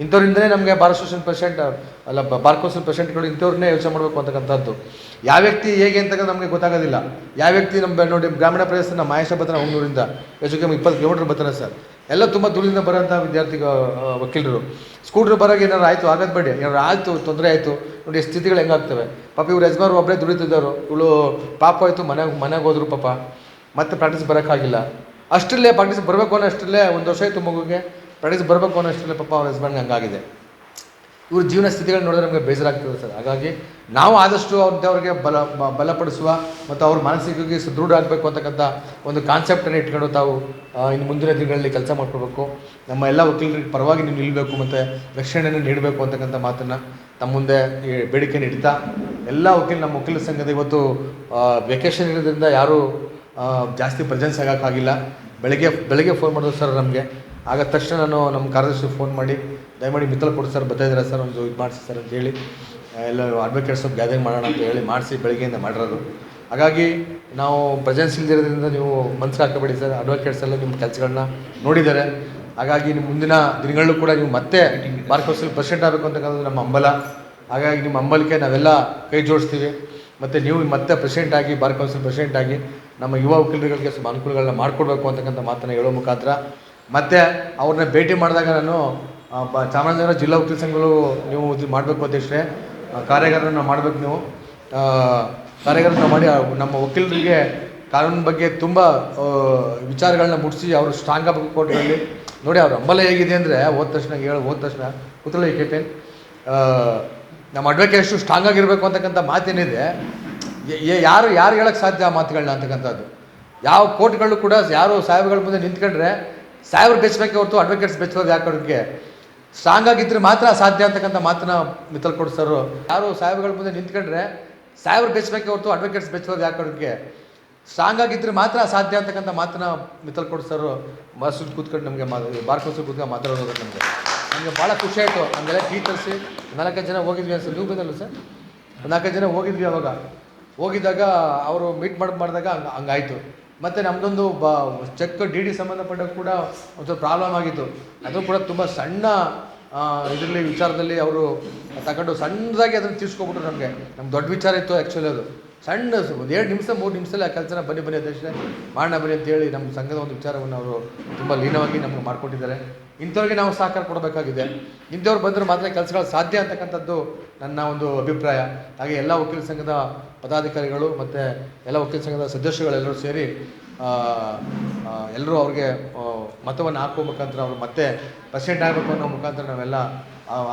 ಇಂಥವ್ರಿಂದಲೇ ನಮಗೆ ಬಾರ್ ಅಸೋಸಿಯೇಷನ್ ಪರ್ಸೆಂಟ್ ಅಲ್ಲ ಬ- ಬಾರ್ ಕೌನ್ಸಿಲ್ ಪರ್ಸೆಂಟ್ಗಳು ಇಂಥವ್ರನ್ನೇ ಯೋಚನೆ ಮಾಡಬೇಕು ಅಂತಕ್ಕಂಥದ್ದು. ಯಾವ ವ್ಯಕ್ತಿ ಹೇಗೆ ಅಂತಕ್ಕಂಥ ನಮಗೆ ಗೊತ್ತಾಗೋದಿಲ್ಲ. ಯಾವ ವ್ಯಕ್ತಿ ನಮ್ಮ ನೋಡಿ ಗ್ರಾಮೀಣ ಪ್ರದೇಶದ ಮಹೇಶ ಬರ್ತಾನೆ ಹುಣೂರಿಂದ ಹೆಚ್ಚು ಇಪ್ಪತ್ತು ಕಿಲೋಮೀಟ್ರ್ ಬರ್ತಾರೆ ಸರ್. ಎಲ್ಲ ತುಂಬ ದೂರದಿಂದ ಬರೋಂಥ ವಿದ್ಯಾರ್ಥಿ ವಕೀಲರು. ಸ್ಕೂಟ್ರ್ ಬರೋಕೆ ಏನಾದ್ರು ಆಯಿತು? ಆಗೋದು ಬೇಡಿ. ಏನಾರು ಆಯಿತು? ತೊಂದರೆ ಆಯಿತು? ನೋಡಿ ಸ್ಥಿತಿಗಳು ಹೆಂಗಾಗ್ತವೆ ಪಾಪ ಇವ್ರು ಯಜಮಾನ್ರು ಒಬ್ಬರೇ ದುಡಿತಿದ್ದವರು. ಇವಳು ಪಾಪ ಆಯಿತು, ಮನೆಗೆ ಮನೆಗೆ ಹೋದ್ರು ಪಾಪ. ಮತ್ತೆ ಪ್ರಾಕ್ಟೀಸ್ ಬರೋಕ್ಕಾಗಿಲ್ಲ. ಅಷ್ಟರಲ್ಲೇ ಪ್ರಾಕ್ಟೀಸ್ ಬರಬೇಕು ಅನ್ನೋ ಅಷ್ಟರಲ್ಲೇ ಒಂದು ವರ್ಷ ಆಯಿತು ಮಗುಗೆ. ಪ್ರಾಕ್ಟೀಸ್ ಬರಬೇಕು ಅನ್ನೋ ಅಷ್ಟರಲ್ಲೇ ಪಾಪ ಅವ್ರ ಹಸ್ಬೆಂಡ್ಗೆ ಹಂಗಾಗಿದೆ. ಇವ್ರ ಜೀವನ ಸ್ಥಿತಿಗಳು ನೋಡಿದ್ರೆ ನಮಗೆ ಬೇಜಾರಾಗ್ತದೆ ಸರ್. ಹಾಗಾಗಿ ನಾವು ಆದಷ್ಟು ಅವ್ರಿಗೆ ಬಲ ಬಲಪಡಿಸುವ ಮತ್ತು ಅವ್ರ ಮಾನಸಿಕವಾಗಿ ಸುದೃಢ ಆಗಬೇಕು ಅಂತಕ್ಕಂಥ ಒಂದು ಕಾನ್ಸೆಪ್ಟನ್ನು ಇಟ್ಕೊಂಡು ತಾವು ಇನ್ನು ಮುಂದಿನ ದಿನಗಳಲ್ಲಿ ಕೆಲಸ ಮಾಡ್ಕೋಬೇಕು ನಮ್ಮ ಎಲ್ಲ ವಕೀಲರಿಗೆ ಪರವಾಗಿ ನೀವು ನಿಲ್ಲಬೇಕು ಮತ್ತು ರಕ್ಷಣೆಯನ್ನು ನೀಡಬೇಕು ಅಂತಕ್ಕಂಥ ಮಾತನ್ನು ತಮ್ಮ ಮುಂದೆ ಬೇಡಿಕೆ ನೀಡ್ತಾ ಎಲ್ಲ ವಕೀಲ ನಮ್ಮ ವಕೀಲ ಸಂಘದ ಇವತ್ತು ವೆಕೇಷನ್ ಇರೋದ್ರಿಂದ ಯಾರೂ ಜಾಸ್ತಿ ಪ್ರೆಸೆನ್ಸ್ ಆಗೋಕ್ಕಾಗಿಲ್ಲ. ಬೆಳಗ್ಗೆ ಬೆಳಗ್ಗೆ ಫೋನ್ ಮಾಡಿದ್ರು ಸರ್ ನಮಗೆ. ಆಗ ತಕ್ಷಣ ನಾನು ನಮ್ಮ ಕಾರ್ಯದರ್ಶಿ ಫೋನ್ ಮಾಡಿ, ದಯಮಾಡಿ ಮಿತ್ತಲ್ ಕೊಡಿ ಸರ್ ಬರ್ತಾ ಇದ್ದಾರೆ ಸರ್, ಒಂದು ಇದು ಮಾಡಿಸಿ ಸರ್ ಅಂತ ಹೇಳಿ ಎಲ್ಲ ಅಡ್ವೊಕೇಟ್ಸ್ ಗ್ಯಾದರಿಂಗ್ ಮಾಡೋಣ ಅಂತ ಹೇಳಿ ಮಾಡಿಸಿ ಬೆಳಗ್ಗೆಯಿಂದ ಮಾಡಿರೋದು. ಹಾಗಾಗಿ ನಾವು ಪ್ರೆಸೆನ್ಸ್ ಇಲ್ದಿರೋದ್ರಿಂದ ನೀವು ಮನ್ಸಿಗೆ ಹಾಕಬೇಡಿ ಸರ್ ಅಡ್ವೊಕೇಟ್ಸ್ ಎಲ್ಲ ನಿಮ್ಮ ಕೆಲಸಗಳನ್ನ ನೋಡಿದ್ದಾರೆ. ಹಾಗಾಗಿ ನಿಮ್ಮ ಮುಂದಿನ ದಿನಗಳಲ್ಲೂ ಕೂಡ ನೀವು ಮತ್ತೆ ಬಾರ್ ಕೌನ್ಸಿಲ್ ಪ್ರೆಸಿಡೆಂಟ್ ಆಗಬೇಕು ಅಂತಕ್ಕಂಥದ್ದು ನಮ್ಮ ಹಂಬಲ. ಹಾಗಾಗಿ ನಿಮ್ಮ ಹಂಬಲಕ್ಕೆ ನಾವೆಲ್ಲ ಕೈ ಜೋಡಿಸ್ತೀವಿ. ಮತ್ತು ನೀವು ಮತ್ತೆ ಪ್ರೆಸಿಡೆಂಟ್ ಆಗಿ ಬಾರ್ ಕೌನ್ಸಿಲ್ ಪ್ರೆಸಿಡೆಂಟ್ ಆಗಿ ನಮ್ಮ ಯುವ ವಕೀಲರುಗಳಿಗೆ ಸ್ವಲ್ಪ ಅನುಕೂಲಗಳನ್ನ ಮಾಡಿಕೊಡ್ಬೇಕು ಅಂತಕ್ಕಂಥ ಮಾತನ್ನು ಹೇಳೋ ಮುಖಾಂತರ ಮತ್ತು ಅವ್ರನ್ನ ಭೇಟಿ ಮಾಡಿದಾಗ ನಾನು ಬ ಚಾಮರಾಜನಗರ ಜಿಲ್ಲಾ ವಕೀಲ ಸಂಘಗಳು ನೀವು ಇದು ಮಾಡಬೇಕು ಅಧ್ಯಕ್ಷರೇ. ಆ, ಕಾರ್ಯಾಗಾರನ ಮಾಡಬೇಕು ನೀವು. ಕಾರ್ಯಾಗಾರನ ಮಾಡಿ ನಮ್ಮ ವಕೀಲರಿಗೆ ಕಾನೂನು ಬಗ್ಗೆ ತುಂಬ ವಿಚಾರಗಳನ್ನ ಮುಟ್ಟಿಸಿ ಅವರು ಸ್ಟ್ರಾಂಗ್ ಆಗಬೇಕು ಕೋರ್ಟ್ನಲ್ಲಿ ನೋಡಿ ಅವ್ರ ಹಂಬಲ ಹೇಗಿದೆ ಅಂದರೆ ಹೋದ ತಕ್ಷಣ ಹೇಳಿ ಹೋದ ತಕ್ಷಣ. ಈ ಕೆಪೆನ್ ನಮ್ಮ ಅಡ್ವೊಕೇಟ್ ಸ್ಟ್ರಾಂಗ್ ಆಗಿರಬೇಕು ಅಂತಕ್ಕಂಥ ಮಾತೇನಿದೆ. ಯಾರು ಯಾರು ಹೇಳಕ್ಕೆ ಸಾಧ್ಯ ಆ ಮಾತುಗಳನ್ನ ಅಂತಕ್ಕಂಥದ್ದು? ಯಾವ ಕೋರ್ಟ್ಗಳು ಕೂಡ ಯಾರು ಸಾಹೇಬ್ಗಳ ಮುಂದೆ ನಿಂತ್ಕೊಂಡ್ರೆ ಸಾಹೇಬ್ರು ಬೆಚ್ಚಬೇಕೆ ಹೊರತು ಅಡ್ವೊಕೇಟ್ಸ್ ಬೆಚ್ಚೋದು ಯಾಕೆ ಸ್ಟ್ರಾಂಗ್ ಆಗಿದ್ರೆ ಮಾತ್ರ ಸಾಧ್ಯ ಅಂತಕ್ಕಂಥ ಮಾತನ್ನ ಮಿತ್ತಲ್ ಕೊಡ್ ಸರ್. ಯಾರು ಸಾಹೇಬ್ಗಳ ಮುಂದೆ ನಿಂತ್ಕೊಂಡ್ರೆ ಸಾಹೇಬ್ರು ಬೆಚ್ಚಬೇಕೆ ಹೊರತು ಅಡ್ವೊಕೇಟ್ಸ್ ಬೆಚ್ಚೋದು ಯಾಕೆ ಸ್ಟ್ರಾಂಗ್ ಆಗಿದ್ರೆ ಮಾತ್ರ ಸಾಧ್ಯ ಅಂತಕ್ಕಂಥ ಮಾತನ್ನ ಮಿತ್ತಲ್ ಕೊಡ್ ಸರ್. ಮಸೂದ್ ಕೂತ್ಕೊಂಡು ನಮಗೆ ಬಾರ್ ಕೌನ್ಸಿಲ್ ಕೂತ್ಕೊಂಡು ಮಾತಾಡೋದು ನಮಗೆ. ನಮಗೆ ಭಾಳ ಖುಷಿ ಆಯಿತು. ಟೀ ತರಿಸಿ ನಾಲ್ಕೈದು ಜನ ಹೋಗಿದ್ವಿ ಸರ್. ನೀವು ಬಂದಲ್ಲ ಸರ್? ನಾಲ್ಕೈದು ಜನ ಹೋಗಿದ್ವಿ ಅವಾಗ. ಹೋಗಿದ್ದಾಗ ಅವರು ಮೀಟ್ ಮಾಡಿ, ಮಾಡಿದಾಗ ಹಂಗೆ, ಹಂಗಾಯಿತು. ಮತ್ತು ನಮ್ಮದೊಂದು ಬ, ಚೆಕ್ ಡಿ ಡಿ ಸಂಬಂಧಪಟ್ಟ ಕೂಡ ಒಂದು ಪ್ರಾಬ್ಲಮ್ ಆಗಿತ್ತು. ಅದು ಕೂಡ ತುಂಬ ಸಣ್ಣ ಇದರಲ್ಲಿ ವಿಚಾರದಲ್ಲಿ ಅವರು ತಗೊಂಡು ಸಣ್ಣದಾಗಿ ಅದನ್ನು ತೀರ್ಸ್ಕೊಬಿಟ್ರು ನಮಗೆ. ನಮ್ಗೆ ದೊಡ್ಡ ವಿಚಾರ ಇತ್ತು ಆ್ಯಕ್ಚುಲಿ ಅದು. ಸಣ್ಣ ಒಂದು ಎರಡು ನಿಮಿಷ, ಮೂರು ನಿಮಿಷದಲ್ಲಿ ಆ ಕೆಲಸನ ಬನ್ನಿ ಬನ್ನಿ, ಅಧ್ಯಕ್ಷರೇ. ಮಾಡೋಣ, ಬನ್ನಿ ಅಂತೇಳಿ ನಮ್ಮ ಸಂಘದ ಒಂದು ವಿಚಾರವನ್ನು ಅವರು ತುಂಬ ಲೀನವಾಗಿ ನಮಗೆ ಮಾಡಿಕೊಟ್ಟಿದ್ದಾರೆ. ಇಂಥವ್ರಿಗೆ ನಾವು ಸಹಕಾರ ಕೊಡಬೇಕಾಗಿದೆ. ಇಂಥವ್ರು ಬಂದರೆ ಮಾತ್ರ ಕೆಲಸಗಳು ಸಾಧ್ಯ ಅಂತಕ್ಕಂಥದ್ದು ನನ್ನ ಒಂದು ಅಭಿಪ್ರಾಯ. ಹಾಗೆ ಎಲ್ಲ ವಕೀಲ ಸಂಘದ ಪದಾಧಿಕಾರಿಗಳು ಮತ್ತು ಎಲ್ಲ ವಕೀಲ ಸಂಘದ ಸದಸ್ಯಗಳೆಲ್ಲರೂ ಸೇರಿ ಎಲ್ಲರೂ ಅವ್ರಿಗೆ ಮತವನ್ನು ಹಾಕೋ ಮುಖಾಂತರ ಅವರು ಮತ್ತೆ ಪ್ರೆಸಿಡೆಂಟ್ ಆಗಬೇಕು ಅನ್ನೋ ಮುಖಾಂತರ ನಾವೆಲ್ಲ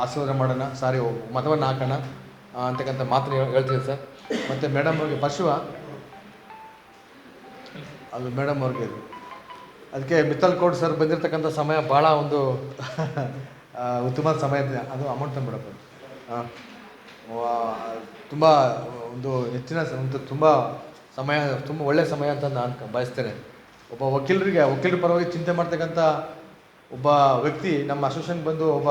ಆಶೀರ್ವಾದ ಮಾಡೋಣ. ಸಾರಿ, ಮತವನ್ನು ಹಾಕೋಣ ಅಂತಕ್ಕಂಥ ಹೇಳ್ತೀವಿ ಹೇಳ್ತೀನಿ ಸರ್. ಮತ್ತು ಮೇಡಮ್ ಅವ್ರಿಗೆ ಪಶುವ? ಅದು ಮೇಡಮ್ ಅವ್ರಿಗೆ ಅದಕ್ಕೆ ಮಿತ್ತಲ್ ಕೋಡ್ ಸರ್ ಬಂದಿರತಕ್ಕಂಥ ಸಮಯ ಭಾಳ ಒಂದು ಉತ್ತಮ ಸಮಯ. ಅದು ಅಮೌಂಟ್ ತಂದ್ಬಿಡಪ್ಪ. ತುಂಬ ಒಂದು ಹೆಚ್ಚಿನ ಒಂದು ತುಂಬ ಸಮಯ, ತುಂಬ ಒಳ್ಳೆಯ ಸಮಯ ಅಂತ ನಾನು ಬಯಸ್ತೇನೆ ಒಬ್ಬ ವಕೀಲರಿಗೆ ವಕೀಲರ ಪರವಾಗಿ ಚಿಂತೆ ಮಾಡ್ತಕ್ಕಂಥ ಒಬ್ಬ ವ್ಯಕ್ತಿ ನಮ್ಮ ಅಸೋಸಿಯೇಷನ್ ಬಂದು ಒಬ್ಬ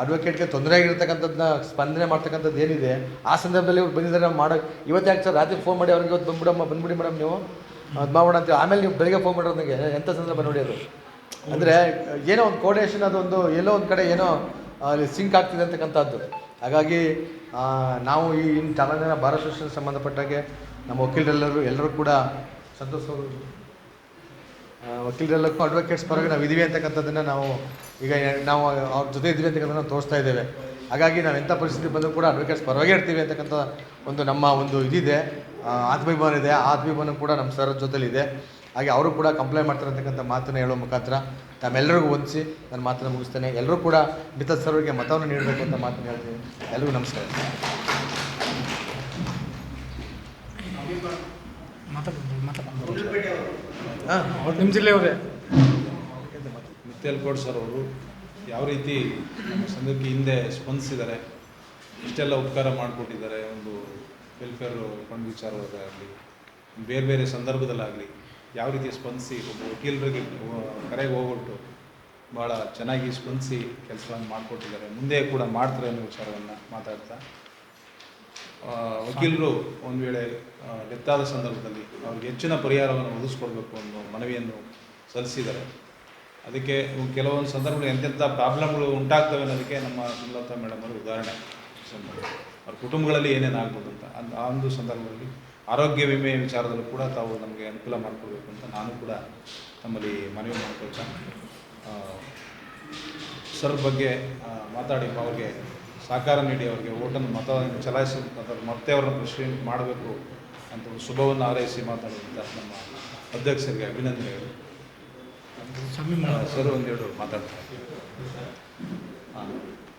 ಅಡ್ವೊಕೇಟ್ಗೆ ತೊಂದರೆ ಆಗಿರ್ತಕ್ಕಂಥದ್ದನ್ನ ಸ್ಪಂದನೆ ಮಾಡ್ತಕ್ಕಂಥದ್ದು ಏನಿದೆ, ಆ ಸಂದರ್ಭದಲ್ಲಿ ಇವ್ರು ಬಂದಿದ್ದಾರೆ, ನಾವು ಮಾಡೋಕ್ಕೆ ಇವತ್ತು ಯಾಕೆ ಸರ್ ರಾತ್ರಿ ಫೋನ್ ಮಾಡಿ ಅವ್ರಿಗೆ ಇವತ್ತು ಬಂದ್ಬಿಡಮ್ಮ, ಬಂದ್ಬಿಡಿ ಮೇಡಮ್ ನೀವು? ಅದು ಮಾಡೋಣ ಅಂತ ಆಮೇಲೆ ನೀವು ಬೆಳಿಗ್ಗೆ ಫೋನ್ ಮಾಡೋದು ನನಗೆ ಎಂಥ ಸಂದರ್ಭ ನೋಡಿ ಅದು? ಅಂದರೆ ಏನೋ ಒಂದು ಕೋರ್ಡಿನೇಷನ್ ಅದೊಂದು ಎಲ್ಲೋ ಒಂದು ಕಡೆ ಏನೋ ಅಲ್ಲಿ ಸಿಂಕ್ ಆಗ್ತಿದೆ ಅಂತಕ್ಕಂಥದ್ದು. ಹಾಗಾಗಿ ನಾವು ಈ ಇನ್ನು ಚಾಲನೆಯ ಭಾರತ ಅಸೋಸಿಯೇಷನ್ ಸಂಬಂಧಪಟ್ಟಾಗೆ ನಮ್ಮ ವಕೀಲರೆಲ್ಲರೂ, ಎಲ್ಲರೂ ಕೂಡ ಸಂತೋಷ ವಕೀಲರೆಲ್ಲಕ್ಕೂ ಅಡ್ವೊಕೇಟ್ಸ್ ಪರವಾಗಿ ನಾವು ಇದೀವಿ ಅಂತಕ್ಕಂಥದ್ದನ್ನು ನಾವು ಈಗ ನಾವು ಅವ್ರ ಜೊತೆ ಇದ್ದೀವಿ ಅಂತಕ್ಕಂಥದ್ದನ್ನು ತೋರಿಸ್ತಾ ಇದ್ದೇವೆ. ಹಾಗಾಗಿ ನಾವು ಎಂಥ ಪರಿಸ್ಥಿತಿ ಬಂದರೂ ಕೂಡ ಅಡ್ವೊಕೇಟ್ಸ್ ಪರವಾಗಿ ಇರ್ತೀವಿ ಅಂತಕ್ಕಂಥ ಒಂದು ನಮ್ಮ ಒಂದು ಇದಿದೆ. ಆತ್ಮಾಭಿಮಾನ ಇದೆ. ಆ ಆತ್ಮಾಭಿಮಾನ ಕೂಡ ನಮ್ಮ ಸರ್ ಜೊತೆಲಿದೆ ಹಾಗೆ ಅವರು ಕೂಡ ಕಂಪ್ಲೇಂಟ್ ಮಾಡ್ತಾರೆ ಅಂತಕ್ಕಂಥ ಮಾತನ್ನು ಹೇಳೋ ಮುಖಾಂತರ ತಮ್ಮೆಲ್ಲರಿಗೂ ಹೊಂದಿಸಿ ನನ್ನ ಮಾತನ್ನು ಮುಗಿಸ್ತೇನೆ. ಎಲ್ಲರೂ ಕೂಡ ಮಿತ ಸರ್ವರಿಗೆ ಮತವನ್ನು ನೀಡಬೇಕು ಅಂತ ಮಾತನ್ನು ಹೇಳ್ತೀನಿ. ಎಲ್ಲರಿಗೂ ನಮಸ್ಕಾರ. ಹಾಂ
ನಿಮ್ಮ ಜಿಲ್ಲೆಯವರೇ.
ಮಿತ್ತೇಲ್ ಸರ್ ಅವರು. ಯಾವ ರೀತಿ ನಮ್ಮ ಸಂಘಕ್ಕೆ ಹಿಂದೆ ಸ್ಪಂದಿಸಿದ್ದಾರೆ, ಇಷ್ಟೆಲ್ಲ ಉಪಕಾರ ಮಾಡಿಕೊಟ್ಟಿದ್ದಾರೆ, ಒಂದು ವೆಲ್ಫೇರ್ ಫಂಡ್ ವಿಚಾರವಾಗಲಿ ಬೇರೆ ಬೇರೆ ಸಂದರ್ಭದಲ್ಲಾಗಲಿ, ಯಾವ ರೀತಿ ಸ್ಪಂದಿಸಿ, ಒಬ್ಬ ವಕೀಲರಿಗೆ ಕರೆಗೆ ಹೋಗ್ಬಿಟ್ಟು ಭಾಳ ಚೆನ್ನಾಗಿ ಸ್ಪಂದಿಸಿ ಕೆಲಸವನ್ನು ಮಾಡಿಕೊಟ್ಟಿದ್ದಾರೆ, ಮುಂದೆ ಕೂಡ ಮಾಡ್ತಾರೆ ಅನ್ನೋ ವಿಚಾರವನ್ನು ಮಾತಾಡ್ತಾ. ವಕೀಲರು ಒಂದು ವೇಳೆ ಡೆತ್ತಾದ ಸಂದರ್ಭದಲ್ಲಿ ಅವ್ರಿಗೆ ಹೆಚ್ಚಿನ ಪರಿಹಾರವನ್ನು ಒದಗಿಸ್ಕೊಡ್ಬೇಕು ಅನ್ನೋ ಮನವಿಯನ್ನು ಸಲ್ಲಿಸಿದ್ದಾರೆ. ಅದಕ್ಕೆ ಕೆಲವೊಂದು ಸಂದರ್ಭಗಳು ಎಂತೆಂಥ ಪ್ರಾಬ್ಲಮ್ಗಳು ಉಂಟಾಗ್ತವೆ ಅನ್ನೋದಕ್ಕೆ ನಮ್ಮ ಸುಮಲತಾ ಮೇಡಮ್ ಅವರು ಉದಾಹರಣೆ. ಅವ್ರ ಕುಟುಂಬಗಳಲ್ಲಿ ಏನೇನು ಆಗ್ಬೋದು ಅಂತ ಅಂದ್ ಆ ಒಂದು ಸಂದರ್ಭದಲ್ಲಿ ಆರೋಗ್ಯ ವಿಮೆ ವಿಚಾರದಲ್ಲೂ ಕೂಡ ತಾವು ನಮಗೆ ಅನುಕೂಲ ಮಾಡಿಕೊಡ್ಬೇಕು ಅಂತ ನಾನು ಕೂಡ ತಮ್ಮಲ್ಲಿ ಮನವಿ ಮಾಡ್ಕೊಳ್ತಾ ಸರ್ ಬಗ್ಗೆ ಮಾತಾಡಿ ಅವ್ರಿಗೆ ಸಹಕಾರ ನೀಡಿ ಅವರಿಗೆ ಓಟನ್ನು ಮತವನ್ನು ಚಲಾಯಿಸಿ ಮತ್ತು ಅವರನ್ನು ಪ್ರೆಸಿಡೆಂಟ್ ಮಾಡಬೇಕು ಅಂತ ಒಂದು ಶುಭವನ್ನು ಆರೈಸಿ ಮಾತಾಡುವಂಥ ನಮ್ಮ ಅಧ್ಯಕ್ಷರಿಗೆ ಅಭಿನಂದನೆಗಳು ಸರ್ ಒಂದೆರಡು ಮಾತಾಡ್ತಾರೆ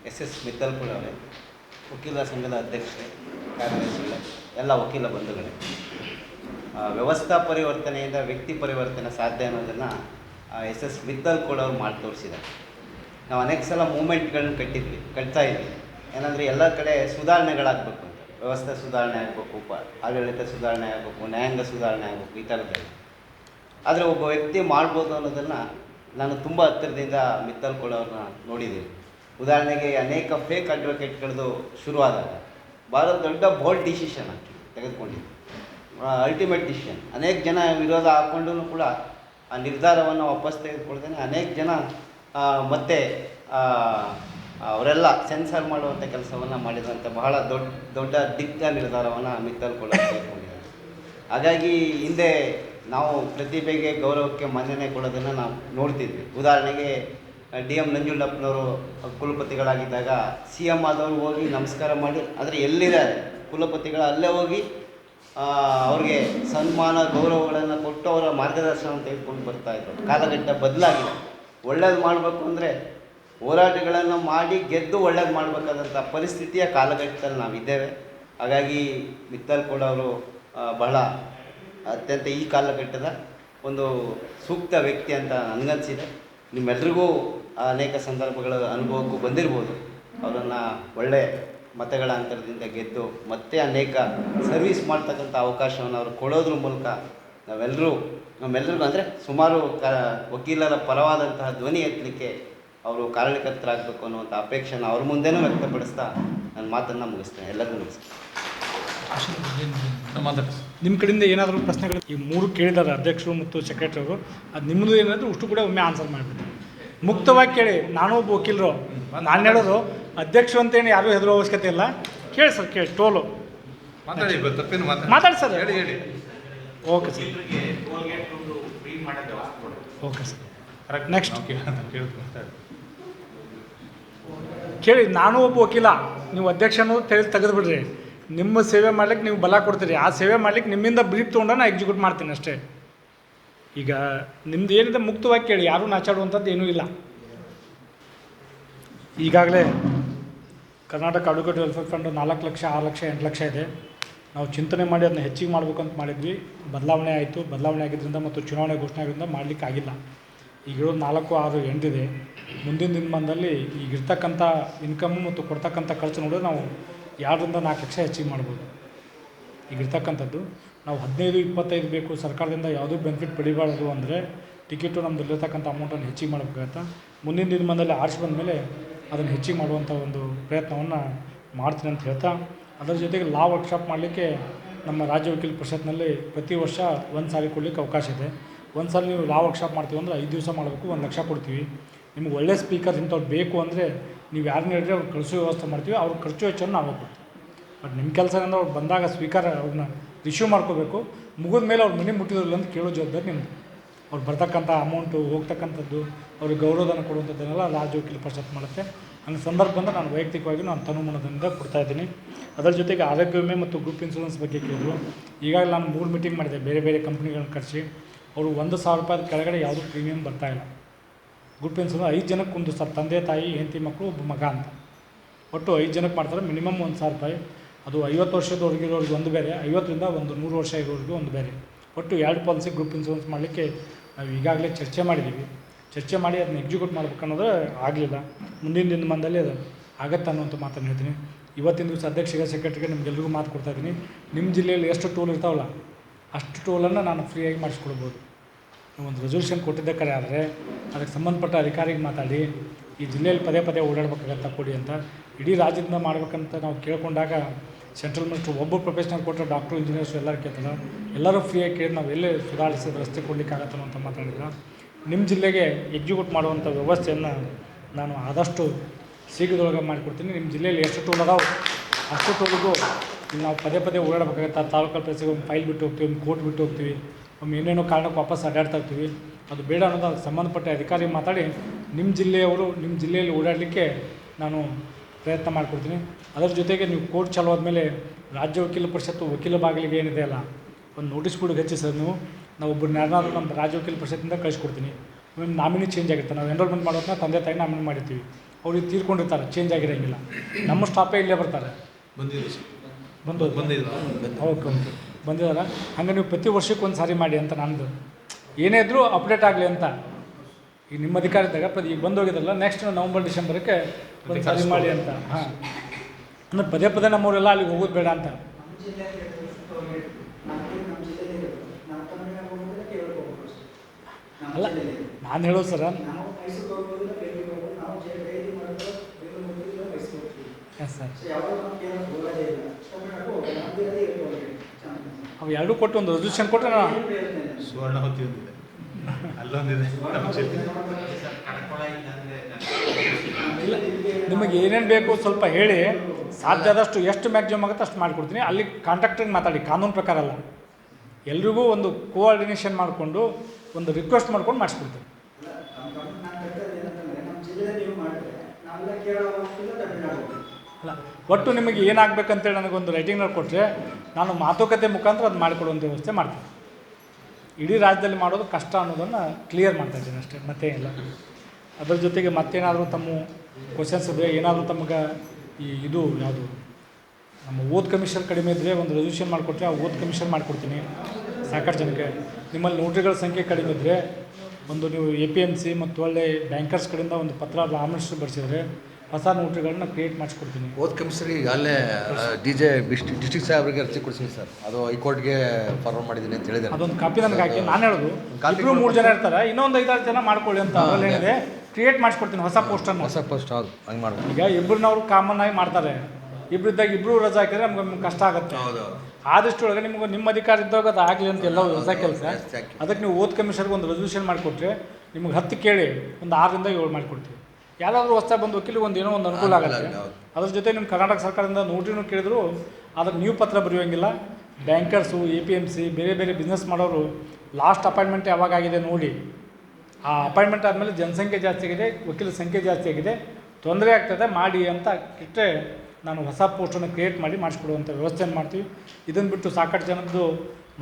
ಎಸ್ ಎಸ್ ಕೂಡ ಅವರೇ, ವಕೀಲ ಸಂಘದ ಅಧ್ಯಕ್ಷರೇ ಎಲ್ಲ ವಕೀಲ ಬಂಧುಗಳೇ. ವ್ಯವಸ್ಥಾ ಪರಿವರ್ತನೆಯಿಂದ ವ್ಯಕ್ತಿ ಪರಿವರ್ತನೆ ಸಾಧ್ಯ ಅನ್ನೋದನ್ನು ಎಸ್ ಎಸ್ ಮಿತ್ತಲ್ ಕೂಡ ಅವ್ರು ಮಾಡಿ ತೋರಿಸಿದ್ದಾರೆ. ನಾವು ಅನೇಕ ಸಲ ಮೂಮೆಂಟ್ಗಳನ್ನ ಕಟ್ಟಿದ್ವಿ, ಕಟ್ತಾ ಇದ್ವಿ. ಏನಂದರೆ ಎಲ್ಲ ಕಡೆ ಸುಧಾರಣೆಗಳಾಗಬೇಕು ಅಂತ. ವ್ಯವಸ್ಥೆ ಸುಧಾರಣೆ ಆಗಬೇಕು ಆಡಳಿತ ಸುಧಾರಣೆ ಆಗಬೇಕು, ನ್ಯಾಯಾಂಗ ಸುಧಾರಣೆ ಆಗಬೇಕು, ಈ ಥರದಲ್ಲಿ ಆದರೆ ಒಬ್ಬ ವ್ಯಕ್ತಿ ಮಾಡ್ಬೋದು ಅನ್ನೋದನ್ನು ನಾನು ತುಂಬ ಹತ್ತಿರದಿಂದ ಮಿತ್ತಲ್ ಕೊಡೋರನ್ನ ನೋಡಿದ್ದೀನಿ. ಉದಾಹರಣೆಗೆ ಅನೇಕ ಫೇಕ್ ಅಡ್ವೊಕೇಟ್ಗಳದ್ದು ಶುರುವಾದಾಗ ಭಾಳ ದೊಡ್ಡ ಬೋಲ್ಡ್ ಡಿಸಿಷನ್ ತೆಗೆದುಕೊಂಡಿದ್ದೆ ಅಲ್ಟಿಮೇಟ್ ಡಿಸಿಷನ್ ಅನೇಕ ಜನ ವಿರೋಧ ಹಾಕ್ಕೊಂಡು ಕೂಡ ಆ ನಿರ್ಧಾರವನ್ನು ವಾಪಸ್ ತೆಗೆದುಕೊಳ್ತೇನೆ. ಅನೇಕ ಜನ ಮತ್ತೆ ಅವರೆಲ್ಲ ಸೆನ್ಸರ್ ಮಾಡುವಂಥ ಕೆಲಸವನ್ನು ಮಾಡಿದಂಥ ಬಹಳ ದೊಡ್ಡ ದೊಡ್ಡ ದಿಗ್ಗ ನಿರ್ಧಾರವನ್ನು ಮಿತ್ತಲ್ ಕೂಡ ತೆಗೆದುಕೊಂಡಿದ್ದಾರೆ. ಹಾಗಾಗಿ ಹಿಂದೆ ನಾವು ಪ್ರತಿಭೆಗೆ ಗೌರವಕ್ಕೆ ಮನ್ನಣೆ ಕೊಡೋದನ್ನು ನಾವು ನೋಡ್ತಿದ್ವಿ. ಉದಾಹರಣೆಗೆ ಡಿ ಎಂ ನಂಜುಂಡಪ್ಪನವರು ಕುಲಪತಿಗಳಾಗಿದ್ದಾಗ ಸಿ ಎಂ ಆದವರು ಹೋಗಿ ನಮಸ್ಕಾರ ಮಾಡಿ ಅಂದರೆ ಎಲ್ಲಿದ್ದಾರೆ? ಕುಲಪತಿಗಳ ಅಲ್ಲೇ ಹೋಗಿ ಅವ್ರಿಗೆ ಸನ್ಮಾನ, ಗೌರವಗಳನ್ನು ಕೊಟ್ಟು ಅವರ ಮಾರ್ಗದರ್ಶನ ತೆಗೆದುಕೊಂಡು ಬರ್ತಾ ಇದ್ರು. ಕಾಲಘಟ್ಟ ಬದಲಾಗಿದೆ. ಒಳ್ಳೇದು ಮಾಡಬೇಕು ಅಂದರೆ ಹೋರಾಟಗಳನ್ನು ಮಾಡಿ ಗೆದ್ದು ಒಳ್ಳೇದು ಮಾಡಬೇಕಾದಂಥ ಪರಿಸ್ಥಿತಿಯ ಕಾಲಘಟ್ಟದಲ್ಲಿ ನಾವಿದ್ದೇವೆ. ಹಾಗಾಗಿ ಮಿತ್ತಲ್ ಕೂಡ ಅವರು ಬಹಳ ಅತ್ಯಂತ ಈ ಕಾಲಘಟ್ಟದ ಒಂದು ಸೂಕ್ತ ವ್ಯಕ್ತಿ ಅಂತ ನನಗನ್ಸಿದೆ. ನಿಮ್ಮೆಲ್ರಿಗೂ ಅನೇಕ ಸಂದರ್ಭಗಳ ಅನುಭವಕ್ಕೂ ಬಂದಿರ್ಬೋದು. ಅವರನ್ನು ಒಳ್ಳೆ ಮತಗಳ ಅಂತರದಿಂದ ಗೆದ್ದು ಮತ್ತೆ ಅನೇಕ ಸರ್ವಿಸ್ ಮಾಡ್ತಕ್ಕಂಥ ಅವಕಾಶವನ್ನು ಅವರು ಕೊಡೋದ್ರ ಮೂಲಕ ನಾವೆಲ್ಲರೂ ನಮ್ಮೆಲ್ಲರಿಗೂ ಅಂದರೆ ಸುಮಾರು ಕ, ವಕೀಲರ ಪರವಾದಂತಹ ಧ್ವನಿ ಎತ್ತಲಿಕ್ಕೆ ಅವರು ಕಾರಣಕರ್ತರಾಗಬೇಕು ಅನ್ನುವಂಥ ಅಪೇಕ್ಷೆನ ಅವ್ರ ಮುಂದೆನೂ ವ್ಯಕ್ತಪಡಿಸ್ತಾ ನನ್ನ ಮಾತನ್ನು ಮುಗಿಸ್ತೇನೆ. ಎಲ್ಲರಿಗೂ ನಮಸ್ಕಾರ.
ನಿಮ್ಮ ಕಡೆಯಿಂದ ಏನಾದರೂ ಪ್ರಶ್ನೆಗಳು? ಈ ಮೂರು ಕೇಳಿದ್ದಾರೆ ಅಧ್ಯಕ್ಷರು ಮತ್ತು ಸೆಕ್ರೆಟರಿ ಅವರು. ಅದು ನಿಮ್ಮದು ಏನಾದರೂ ಅಷ್ಟು ಕೂಡ ಒಮ್ಮೆ ಆನ್ಸರ್ ಮಾಡಿಬಿಡಿ. ಮುಕ್ತವಾಗಿ ಕೇಳಿ ನಾನು ಒಬ್ಬ ವಕೀಲರು. ನಾನು ಹೇಳೋದು ಅಧ್ಯಕ್ಷರು ಏನು ಯಾರು ಹೆದರೋ ಅವಶ್ಯಕತೆ ಇಲ್ಲ. ಕೇಳಿ ಸರ್ ಕೇಳಿ ಟೋಲು.
ಮಾತಾಡಿ ತಪ್ಪೇನು ಮಾತಾಡಿ.
ಮಾತಾಡಿ ಸರ್.
ಹೇಳಿ ಹೇಳಿ.
Okay sir. Okay sir.
Correct next
ಕೇಳಿ ನಾನು ಒಬ್ಬ ವಕೀಲ. ನೀವು ಅಧ್ಯಕ್ಷನೂ ತೆಗೆದು ತೆಗೆದುಬಿಡ್ರಿ. ನಿಮ್ಮ ಸೇವೆ ಮಾಡ್ಲಿಕ್ಕೆ ನೀವು ಬಲ ಕೊಡ್ತೀರಿ. ಆ ಸೇವೆ ಮಾಡ್ಲಿಕ್ಕೆ ನಿಮ್ಮಿಂದ ಬ್ರೀಫ್ ತೊಗೊಂಡು ನಾನು ಎಕ್ಸಿಕ್ಯೂಟ್ ಮಾಡ್ತೀನಿ ಅಷ್ಟೇ. ಈಗ ನಿಮ್ದು ಏನಿದೆ ಮುಕ್ತವಾಗಿ ಕೇಳಿ. ಯಾರೂ ನಾಚಾಡುವಂಥದ್ದು ಏನೂ ಇಲ್ಲ. ಈಗಾಗಲೇ ಕರ್ನಾಟಕ ಅಡ್ವೊಕೇಟ್ ವೆಲ್ಫೇರ್ ಫಂಡ್ ನಾಲ್ಕು ಲಕ್ಷ, ಆರು ಲಕ್ಷ, ಎಂಟು ಲಕ್ಷ ಇದೆ. ನಾವು ಚಿಂತನೆ ಮಾಡಿ ಅದನ್ನ ಹೆಚ್ಚಿಗೆ ಮಾಡಬೇಕು ಅಂತ ಮಾಡಿದ್ವಿ. ಬದಲಾವಣೆ ಆಯಿತು. ಬದಲಾವಣೆ ಆಗಿದ್ದರಿಂದ ಮತ್ತು ಚುನಾವಣೆ ಘೋಷಣೆ ಆಗಿದ್ದರಿಂದ ಮಾಡಲಿಕ್ಕೆ ಆಗಿಲ್ಲ. ಈಗಿರೋದು ನಾಲ್ಕು, ಆರು ಎಂಟಿದೆ ಮುಂದಿನ ದಿನಮಾನದಲ್ಲಿ ಈಗಿರ್ತಕ್ಕಂಥ ಇನ್ಕಮ್ ಮತ್ತು ಕೊಡ್ತಕ್ಕಂಥ ಖರ್ಚು ನೋಡಿದ್ರೆ ನಾವು ಎರಡರಿಂದ ನಾಲ್ಕು ಲಕ್ಷ ಹೆಚ್ಚಿಗೆ ಮಾಡ್ಬೋದು? ಈಗಿರ್ತಕ್ಕಂಥದ್ದು ನಾವು ಹದಿನೈದು, ಇಪ್ಪತ್ತೈದು ಬೇಕು, ಸರ್ಕಾರದಿಂದ ಯಾವುದೂ ಬೆನಿಫಿಟ್ ಪಡಿಬಾರ್ದು ಅಂದರೆ ಟಿಕೆಟು ನಮ್ದು ಇರತಕ್ಕಂಥ ಅಮೌಂಟನ್ನು ಹೆಚ್ಚಿಗೆ ಮಾಡಬೇಕಾಗತ್ತೆ? ಮುಂದಿನ ದಿನಮಾನದಲ್ಲಿ ಆರಿಸಿ ಬಂದ ಮೇಲೆ ಅದನ್ನು ಹೆಚ್ಚಿಗೆ ಮಾಡುವಂಥ ಒಂದು ಪ್ರಯತ್ನವನ್ನು ಮಾಡ್ತೀನಿ ಅಂತ ಹೇಳ್ತಾ, ಅದರ ಜೊತೆಗೆ ಲಾ ವರ್ಕ್ಶಾಪ್ ಮಾಡಲಿಕ್ಕೆ ನಮ್ಮ ರಾಜ್ಯ ವಕೀಲ ಪರಿಷತ್ನಲ್ಲಿ ಪ್ರತಿ ವರ್ಷ ಒಂದು ಸಾರಿ ಕೊಡಲಿಕ್ಕೆ ಅವಕಾಶ ಇದೆ. ಒಂದು ಸಾರಿ ನೀವು ಲಾ ವರ್ಕ್ಶಾಪ್ ಮಾಡ್ತೀವಿ ಅಂದರೆ ಐದು ದಿವಸ ಮಾಡಬೇಕು, ಒಂದು ಲಕ್ಷ ಕೊಡ್ತೀವಿ. ನಿಮ್ಗೆ ಒಳ್ಳೆ ಸ್ಪೀಕರ್ ಇಂಥವ್ರು ಬೇಕು ಅಂದರೆ ನೀವು ಯಾರನ್ನ ಹೇಳಿದ್ರೆ ಅವ್ರು ಕಳಿಸೋ ವ್ಯವಸ್ಥೆ ಮಾಡ್ತೀವಿ, ಅವ್ರ ಖರ್ಚು ವೆಚ್ಚವನ್ನು ನಾವು ಬಟ್ ನಿಮ್ಮ ಕೆಲಸ ಏನಂದ್ರೆ ಅವ್ರು ಬಂದಾಗ ಸ್ವೀಕಾರ ಅವ್ರನ್ನ ರಿಶ್ಯೂ ಮಾಡ್ಕೋಬೇಕು, ಮುಗಿದ ಮೇಲೆ ಅವ್ರು ಮನೆ ಮುಟ್ಟಿದ್ರಲ್ಲ ಅಂತ ಕೇಳೋ ಜವಾಬ್ದಾರಿ ನಿಮ್ಮದು ಅವ್ರು ಬರ್ತಕ್ಕಂಥ ಅಮೌಂಟು ಹೋಗ್ತಕ್ಕಂಥದ್ದು, ಅವ್ರಿಗೆ ಗೌರವಧನ ಕೊಡುವಂಥದ್ದನ್ನೆಲ್ಲ ರಾಜ್ಯ ವಕೀಲ ಪರಿಷತ್ ಮಾಡುತ್ತೆ. ಹಂಗೆ ಸಂದರ್ಭ ಬಂದರೆ ನಾನು ವೈಯಕ್ತಿಕವಾಗಿ ನಾನು ತನುಮನದಿಂದ ಕೊಡ್ತಾ ಇದ್ದೀನಿ. ಅದರ ಜೊತೆಗೆ ಆರೋಗ್ಯ ವಿಮೆ ಮತ್ತು ಗ್ರೂಪ್ ಇನ್ಶೂರೆನ್ಸ್ ಬಗ್ಗೆ ಕೇಳಿದ್ರು. ಈಗಾಗಲೇ ನಾನು ಮೂರು ಮೀಟಿಂಗ್ ಮಾಡಿದೆ, ಬೇರೆ ಬೇರೆ ಕಂಪ್ನಿಗಳನ್ನ ಕರೆಸಿ ಅವರು ಒಂದು ಸಾವಿರ ರೂಪಾಯಿ ಕೆಳಗಡೆ ಯಾವುದೂ ಪ್ರೀಮಿಯಂ ಬರ್ತಾ ಗ್ರೂಪ್ ಇನ್ಸೂರೆನ್ಸ್ ಐದು ಜನಕ್ಕೆ ಒಂದು ಸರ್, ತಂದೆ, ತಾಯಿ, ಹೆಂಡತಿ ಮಕ್ಕಳು, ಒಬ್ಬ ಮಗ ಅಂತ. ಒಟ್ಟು ಐದು ಜನಕ್ಕೆ ಮಾಡ್ತಾರೆ, ಮಿನಿಮಮ್ ಒಂದು ಸಾವಿರ ರೂಪಾಯಿ. ಅದು ಐವತ್ತು ವರ್ಷದವರೆಗೆ ಇರೋರಿಗೆ ಒಂದು ಬೇರೆ, ಐವತ್ತರಿಂದ ಒಂದು ನೂರು ವರ್ಷ ಇರೋರಿಗೆ ಒಂದು ಬೇರೆ. ಒಟ್ಟು ಎರಡು ಪಾಲಿಸಿ ಗ್ರೂಪ್ ಇನ್ಸೂರೆನ್ಸ್ ಮಾಡಲಿಕ್ಕೆ ನಾವು ಈಗಾಗಲೇ ಚರ್ಚೆ ಮಾಡಿದ್ದೀವಿ. ಚರ್ಚೆ ಮಾಡಿ ಅದನ್ನ ಎಕ್ಸಿಕ್ಯೂಟ್ ಮಾಡ್ಬೇಕು ಅನ್ನೋದು ಆಗಲಿಲ್ಲ. ಮುಂದಿನ ದಿನಮಾನದಲ್ಲಿ ಅದು ಆಗತ್ತೆ ಅನ್ನೋಂಥ ಮಾತನ್ನು ಹೇಳ್ತೀನಿ. ಇವತ್ತಿನ ದಿವಸ ಅಧ್ಯಕ್ಷರಿಗೆ ಸೆಕ್ರೆಟರಿಗೆ ನಿಮಗೆಲ್ಲರಿಗೂ ಮಾತು ಕೊಡ್ತಾ ಇದ್ದೀನಿ. ನಿಮ್ಮ ಜಿಲ್ಲೆಯಲ್ಲಿ ಎಷ್ಟು ಟೂಲ್ ಇರ್ತಾವಲ್ಲ, ಅಷ್ಟು ಟೂಲನ್ನು ನಾನು ಫ್ರೀಯಾಗಿ ಮಾಡಿಸ್ಕೊಡ್ಬೋದು. ಒಂದು ರೆಸೊಲ್ಯೂಷನ್ ಕೊಟ್ಟಿದ್ದೆ ಕರೆ ಆದರೆ ಅದಕ್ಕೆ ಸಂಬಂಧಪಟ್ಟ ಅಧಿಕಾರಿಗೆ ಮಾತಾಡಿ, ಈ ಜಿಲ್ಲೆಯಲ್ಲಿ ಪದೇ ಪದೇ ಓಡಾಡಬೇಕಾಗತ್ತೆ ಕೊಡಿ ಅಂತ ಇಡೀ ರಾಜ್ಯದಿಂದ ಮಾಡ್ಬೇಕಂತ ನಾವು ಕೇಳ್ಕೊಂಡಾಗ ಸೆಂಟ್ರಲ್ ಮಿನಿಸ್ಟ್ರು ಒಬ್ಬ ಪ್ರೊಫೆಷನಲ್ ಕೊಟ್ಟರೆ ಡಾಕ್ಟ್ರು, ಇಂಜಿನಿಯರ್ಸು ಎಲ್ಲರೂ ಕೇಳ್ತಾರೆ. ಎಲ್ಲರೂ ಫ್ರೀಯಾಗಿ ಕೇಳಿ ನಾವು ಎಲ್ಲೇ ಸುಧಾರಿಸಿದ ರಸ್ತೆ ಕೊಡಲಿಕ್ಕಾಗತ್ತಲ್ಲ ಅಂತ ಮಾತಾಡಿದ್ರೆ. ನಿಮ್ಮ ಜಿಲ್ಲೆಗೆ ಎಕ್ಸಿಕ್ಯೂಟ್ ಮಾಡುವಂಥ ವ್ಯವಸ್ಥೆಯನ್ನು ನಾನು ಆದಷ್ಟು ಶೀಘ್ರದೊಳಗೆ ಮಾಡಿಕೊಡ್ತೀನಿ. ನಿಮ್ಮ ಜಿಲ್ಲೆಯಲ್ಲಿ ಎಷ್ಟು ಟೋಲ್ ಅದಾವೆ ಅಷ್ಟು ಟೂಲಿಗೂ ನಾವು ಪದೇ ಪದೇ ಓಡಾಡಬೇಕಾಗತ್ತೆ. ತಾಲೂಕಲ್ ಪ್ಲೇಸಿಗೆ ಒಂದು ಫೈಲ್ ಬಿಟ್ಟು ಹೋಗ್ತೀವಿ ಒಂದು ಕೋರ್ಟ್ ಬಿಟ್ಟು ಹೋಗ್ತೀವಿ. ಒಮ್ಮೆ ಏನೇನೋ ಕಾರಣಕ್ಕೆ ವಾಪಸ್ ಅಡ್ಡಾಡ್ತಾ ಇರ್ತೀವಿ. ಅದು ಬೇಡ ಅನ್ನೋದು ಅದಕ್ಕೆ ಸಂಬಂಧಪಟ್ಟ ಅಧಿಕಾರಿ ಮಾತಾಡಿ ನಿಮ್ಮ ಜಿಲ್ಲೆಯವರು ನಿಮ್ಮ ಜಿಲ್ಲೆಯಲ್ಲಿ ಓಡಾಡಲಿಕ್ಕೆ ನಾನು ಪ್ರಯತ್ನ ಮಾಡಿಕೊಡ್ತೀನಿ. ಅದರ ಜೊತೆಗೆ ನೀವು ಕೋರ್ಟ್ ಚಾಲು ಆದಮೇಲೆ ರಾಜ್ಯ ವಕೀಲ ಪರಿಷತ್ತು ವಕೀಲ ಬಾಗಿಲಿಗೆ ಏನಿದೆ ಅಲ್ಲ ಒಂದು ನೋಟಿಸ್ ಬೋರ್ಡ್ಗೆ ಹಚ್ಚಿ ಸರ್ ನೀವು. ನಾವು ಒಬ್ಬರು ಯಾರನ್ನಾದ್ರೂ ನಮ್ಮ ರಾಜ್ಯ ವಕೀಲ ಪರಿಷತ್ತಿಂದ ಕಳಿಸ್ಕೊಡ್ತೀನಿ. ನಿಮ್ಮ ನಾಮಿನಿ ಚೇಂಜ್ ಆಗಿರುತ್ತೆ. ನಾವು ಎನ್ರೋಲ್ಮೆಂಟ್ ಮಾಡೋದನ್ನ ತಂದೆ ತಾಯಿ ನಾಮಿನಿ ಮಾಡಿರ್ತೀವಿ. ಅವ್ರಿಗೆ ತೀರ್ಕೊಂಡಿರ್ತಾರೆ ಚೇಂಜ್ ಆಗಿರೋಂಗಿಲ್ಲ. ನಮ್ಮ ಸ್ಟಾಪೇ ಇಲ್ಲೇ ಬರ್ತಾರೆ.
ಬಂದಿದ್ದಾರೆ
ಬಂದು
ಬಂದಿದ್ರು.
Okay okay. ಬಂದಿದ್ದಾರೆ ಹಂಗೆ ನೀವು ಪ್ರತಿ ವರ್ಷಕ್ಕೆ ಒಂದು ಸಾರಿ ಮಾಡಿ ಅಂತ ನಂದು. ಏನೇ ಇದ್ರೂ ಅಪ್ಡೇಟ್ ಆಗಲಿ ಅಂತ. ಈಗ ನಿಮ್ಮ ಅಧಿಕಾರ ಇದ್ದಾಗ ಪ್ರತಿ ಈಗ ಬಂದು ಹೋಗಿದ್ರಲ್ಲ ನೆಕ್ಸ್ಟ್ ನವಂಬರ್ ಡಿಸೆಂಬರ್ಗೆ ಒಂದು ಸಾರಿ ಮಾಡಿ ಅಂತ. ಹಾಂ. ಅಂದರೆ ಪದೇ ಪದೇ ನಮ್ಮೂರೆಲ್ಲ ಅಲ್ಲಿಗೆ ಹೋಗೋದು ಬೇಡ ಅಂತ. ಅಲ್ಲ ನಾನು ಹೇಳೋದು ಸರ್. ಎಸ್ ಸರ್ ಅವು ಎರಡೂ ಕೊಟ್ಟು ಒಂದು ರೆಸಲ್ಯೂಷನ್ ಕೊಟ್ಟರೆ ನಾನು
ಸುವರ್ಣ ಹೊತ್ತಿ ಒಂದಿದೆ. ಅಲ್ಲೊಂದಿದೆ. ಇಲ್ಲ
ನಿಮಗೆ ಏನೇನು ಬೇಕು ಸ್ವಲ್ಪ ಹೇಳಿ. ಸಾಧ್ಯ ಆದಷ್ಟು ಎಷ್ಟು ಮ್ಯಾಕ್ಸಿಮಮ್ ಆಗುತ್ತೆ ಅಷ್ಟು ಮಾಡಿಕೊಡ್ತೀನಿ. ಅಲ್ಲಿ ಕಾಂಟ್ರಾಕ್ಟ್ರಿಗೆ ಮಾತಾಡಿ ಕಾನೂನು ಪ್ರಕಾರ ಅಲ್ಲ. ಎಲ್ರಿಗೂ ಒಂದು ಕೋಆರ್ಡಿನೇಷನ್ ಮಾಡಿಕೊಂಡು ಒಂದು ರಿಕ್ವೆಸ್ಟ್ ಮಾಡ್ಕೊಂಡು ಮಾಡಿಸ್ಕೊಡ್ತೀನಿ. ಒಟ್ಟು ನಿಮಗೆ ಏನಾಗಬೇಕಂತೇಳಿ ನನಗೊಂದು ರೈಟಿಂಗ್ನಲ್ಲಿ ಕೊಟ್ಟರೆ ನಾನು ಮಾತುಕತೆ ಮುಖಾಂತರ ಅದು ಮಾಡಿಕೊಡುವಂಥ ವ್ಯವಸ್ಥೆ ಮಾಡ್ತೀನಿ. ಇಡೀ ರಾಜ್ಯದಲ್ಲಿ ಮಾಡೋದು ಕಷ್ಟ ಅನ್ನೋದನ್ನು ಕ್ಲಿಯರ್ ಮಾಡ್ತಾ ಇದ್ದೀನಿ ಅಷ್ಟೇ, ಮತ್ತೇನಿಲ್ಲ. ಅದ್ರ ಜೊತೆಗೆ ಮತ್ತೇನಾದರೂ ತಮ್ಮ ಕ್ವಶನ್ಸ್ ಇದ್ದರೆ ಏನಾದರೂ ತಮಗೆ ಈ ಇದು ಯಾವುದು, ನಮ್ಮ ಓದ್ ಕಮಿಷನ್ ಕಡಿಮೆ ಇದ್ದರೆ ಒಂದು ರೆಸಲ್ಯೂಷನ್ ಮಾಡಿಕೊಟ್ರೆ ಆ ಓದ್ ಕಮಿಷನ್ ಮಾಡಿಕೊಡ್ತೀನಿ, ಸಾಕಷ್ಟು ಜನಕ್ಕೆ. ನಿಮ್ಮಲ್ಲಿ ನೋಟ್ರಿಗಳ ಸಂಖ್ಯೆ ಕಡಿಮೆ ಇದ್ದರೆ ಒಂದು ನೀವು ಎ ಪಿ ಎಂ ಸಿ ಮತ್ತು ಒಳ್ಳೆ ಬ್ಯಾಂಕರ್ಸ್ ಕಡೆಯಿಂದ ಒಂದು ಪತ್ರ ರಾಮಕೃಷ್ಣ ಬರೆಸಿದ್ರೆ ಹೊಸ ನೋಟ್ರಿಗಳನ್ನ ಕ್ರಿಯೇಟ್ ಮಾಡಿಸ್ಕೊಡ್ತೀನಿ.
ಓದ್ ಕಮಿಷನರ್ ಅಲ್ಲೇ ಡಿ ಜೆ ಡಿಸ್ಟ್ರಿಕ್ಟ್ ಸಾಹೇಬ್ರಿಗೆ ಅರ್ಜಿ ಕೊಡ್ತೀನಿ ಸರ್. ಅದು ಹೈಕೋರ್ಟ್ಗೆ ಫಾರ್ವರ್ಡ್ ಮಾಡಿದ್ದೀನಿ ಅಂತ ಹೇಳಿದೆ
ಅದೊಂದು ಕಾಪಿ ನನಗೆ ಹಾಕಿ ನಾನು ಹೇಳೋದು. ಇಬ್ಬರು ಮೂರು ಜನ ಇರ್ತಾರೆ ಇನ್ನೊಂದು ಐದಾರು ಜನ ಮಾಡ್ಕೊಳ್ಳಿ ಅಂತ ಅದ್ರಲ್ಲಿ ಏನಿದೆ ಕ್ರಿಯೇಟ್ ಮಾಡಿಸ್ಕೊಡ್ತೀನಿ ಹೊಸ ಪೋಸ್ಟನ್ನು
ಹೊಸ ಪೋಸ್ಟ್ ಹೌದು ಹಂಗೆ ಮಾಡ್ಬೋದು
ಈಗ ಇಬ್ಬರನ್ನವ್ರು ಕಾಮನ್ ಆಗಿ ಮಾಡ್ತಾರೆ. ಇಬ್ಬರಿದ್ದಾಗ ಇಬ್ಬರು ರಜಾ ಹಾಕಿದ್ರೆ ನಮ್ಗೆ ನಮ್ಗೆ ಕಷ್ಟ ಆಗುತ್ತೆ.
ಹೌದು
ಆದಷ್ಟು ಒಳಗೆ ನಿಮ್ಗೆ ನಿಮ್ಮ ಅಧಿಕಾರ ಇದ್ದಾಗ ಅದು ಆಗಲಿ ಅಂತ ಎಲ್ಲ ಹೊಸ ಕೆಲಸ. ಅದಕ್ಕೆ ನೀವು ಓದ್ ಕಮಿಷನ್ಗೆ ಒಂದು ರೆಸಲ್ಯೂಷನ್ ಮಾಡಿಕೊಟ್ರೆ ನಿಮ್ಗೆ ಹತ್ತು ಕೇಳಿ ಒಂದು ಆರರಿಂದ ಏಳು ಮಾಡಿಕೊಡ್ತೀವಿ. ಯಾರಾದರೂ ಹೊಸ ಬಂದು ವಕೀಲಿಗೆ ಒಂದು ಏನೋ ಒಂದು ಅನುಕೂಲ
ಆಗಲ್ಲ
ಆಗುತ್ತೆ. ಅದ್ರ ಜೊತೆ ನಿಮ್ಮ ಕರ್ನಾಟಕ ಸರ್ಕಾರದಿಂದ ನೋಟಿನೂ ಕೇಳಿದ್ರು ಅದ್ರ ನೀವು ಪತ್ರ ಬರೆಯೋಂಗಿಲ್ಲ bankers A P M C ಬೇರೆ ಬೇರೆ ಬಿಸ್ನೆಸ್ ಮಾಡೋರು ಲಾಸ್ಟ್ ಅಪಾಯಿಂಟ್ಮೆಂಟ್ ಯಾವಾಗ ಆಗಿದೆ ನೋಡಿ. ಆ ಅಪಾಯಿಂಟ್ಮೆಂಟ್ ಆದಮೇಲೆ ಜನಸಂಖ್ಯೆ ಜಾಸ್ತಿ ಆಗಿದೆ ವಕೀಲರ ಸಂಖ್ಯೆ ಜಾಸ್ತಿ ಆಗಿದೆ. ತೊಂದರೆ ಆಗ್ತದೆ ಮಾಡಿ ಅಂತ ಇಟ್ಟರೆ ನಾನು ಹೊಸ ಪೋಸ್ಟನ್ನು ಕ್ರಿಯೇಟ್ ಮಾಡಿ ಮಾಡಿಸ್ಕೊಡುವಂಥ ವ್ಯವಸ್ಥೆಯನ್ನು ಮಾಡ್ತೀವಿ. ಇದನ್ನು ಬಿಟ್ಟು ಸಾಕಷ್ಟು ಜನದ್ದು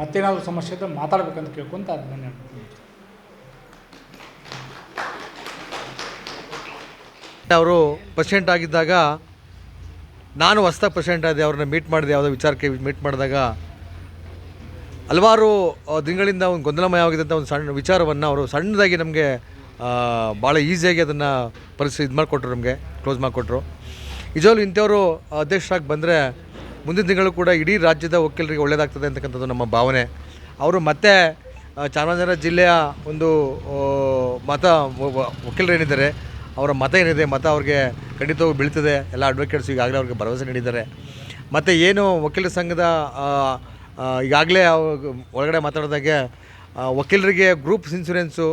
ಮತ್ತೇನಾದರೂ ಸಮಸ್ಯೆ ಇದ್ದರೆ ಮಾತಾಡ್ಬೇಕಂತ ಕೇಳ್ಕೊಂತ ಅದನ್ನ
ಅವರು ಪ್ರೆಸಿಡೆಂಟ್ ಆಗಿದ್ದಾಗ, ನಾನು ಹೊಸ್ದಾಗಿ ಪ್ರೆಸಿಡೆಂಟ್ ಆದೆ, ಅವ್ರನ್ನ ಮೀಟ್ ಮಾಡಿದೆ, ಯಾವುದೋ ವಿಚಾರಕ್ಕೆ ಮೀಟ್ ಮಾಡಿದಾಗ, ಹಲವಾರು ದಿನಗಳಿಂದ ಒಂದು ಗೊಂದಲಮಯವಾಗಿದ್ದಂಥ ಒಂದು ಸಣ್ಣ ವಿಚಾರವನ್ನು ಅವರು ಸಣ್ಣದಾಗಿ ನಮಗೆ ಭಾಳ ಈಸಿಯಾಗಿ ಅದನ್ನು ಪರಿಸ್ಥಿತಿ ಇದು ಮಾಡಿಕೊಟ್ರು ನಮಗೆ ಕ್ಲೋಸ್ ಮಾಡಿಕೊಟ್ರು. ನಿಜವಾಗ್ಲೂ ಇಂಥವರು ಅಧ್ಯಕ್ಷರಾಗಿ ಬಂದರೆ, ಮುಂದಿನ ತಿಂಗಳು ಕೂಡ ಇಡೀ ರಾಜ್ಯದ ವಕೀಲರಿಗೆ ಒಳ್ಳೆಯದಾಗ್ತದೆ ಅಂತಕ್ಕಂಥದ್ದು ನಮ್ಮ ಭಾವನೆ. ಅವರು ಮತ್ತೆ ಚಾಮರಾಜನಗರ ಜಿಲ್ಲೆಯ ಒಂದು ಮತ ವಕೀಲರೇನಿದ್ದಾರೆ ಅವರ ಮತ ಏನಿದೆ, ಮತ ಅವ್ರಿಗೆ ಖಂಡಿತವಾಗಿ ಬೀಳ್ತದೆ. ಎಲ್ಲ ಅಡ್ವೊಕೇಟ್ಸ್ ಈಗಾಗಲೇ ಅವ್ರಿಗೆ ಭರವಸೆ ನೀಡಿದ್ದಾರೆ. ಮತ್ತು ಏನು ವಕೀಲರ ಸಂಘದ ಈಗಾಗಲೇ ಒಳಗಡೆ ಮಾತಾಡಿದಾಗೆ ವಕೀಲರಿಗೆ ಗ್ರೂಪ್ ಇನ್ಸೂರೆನ್ಸು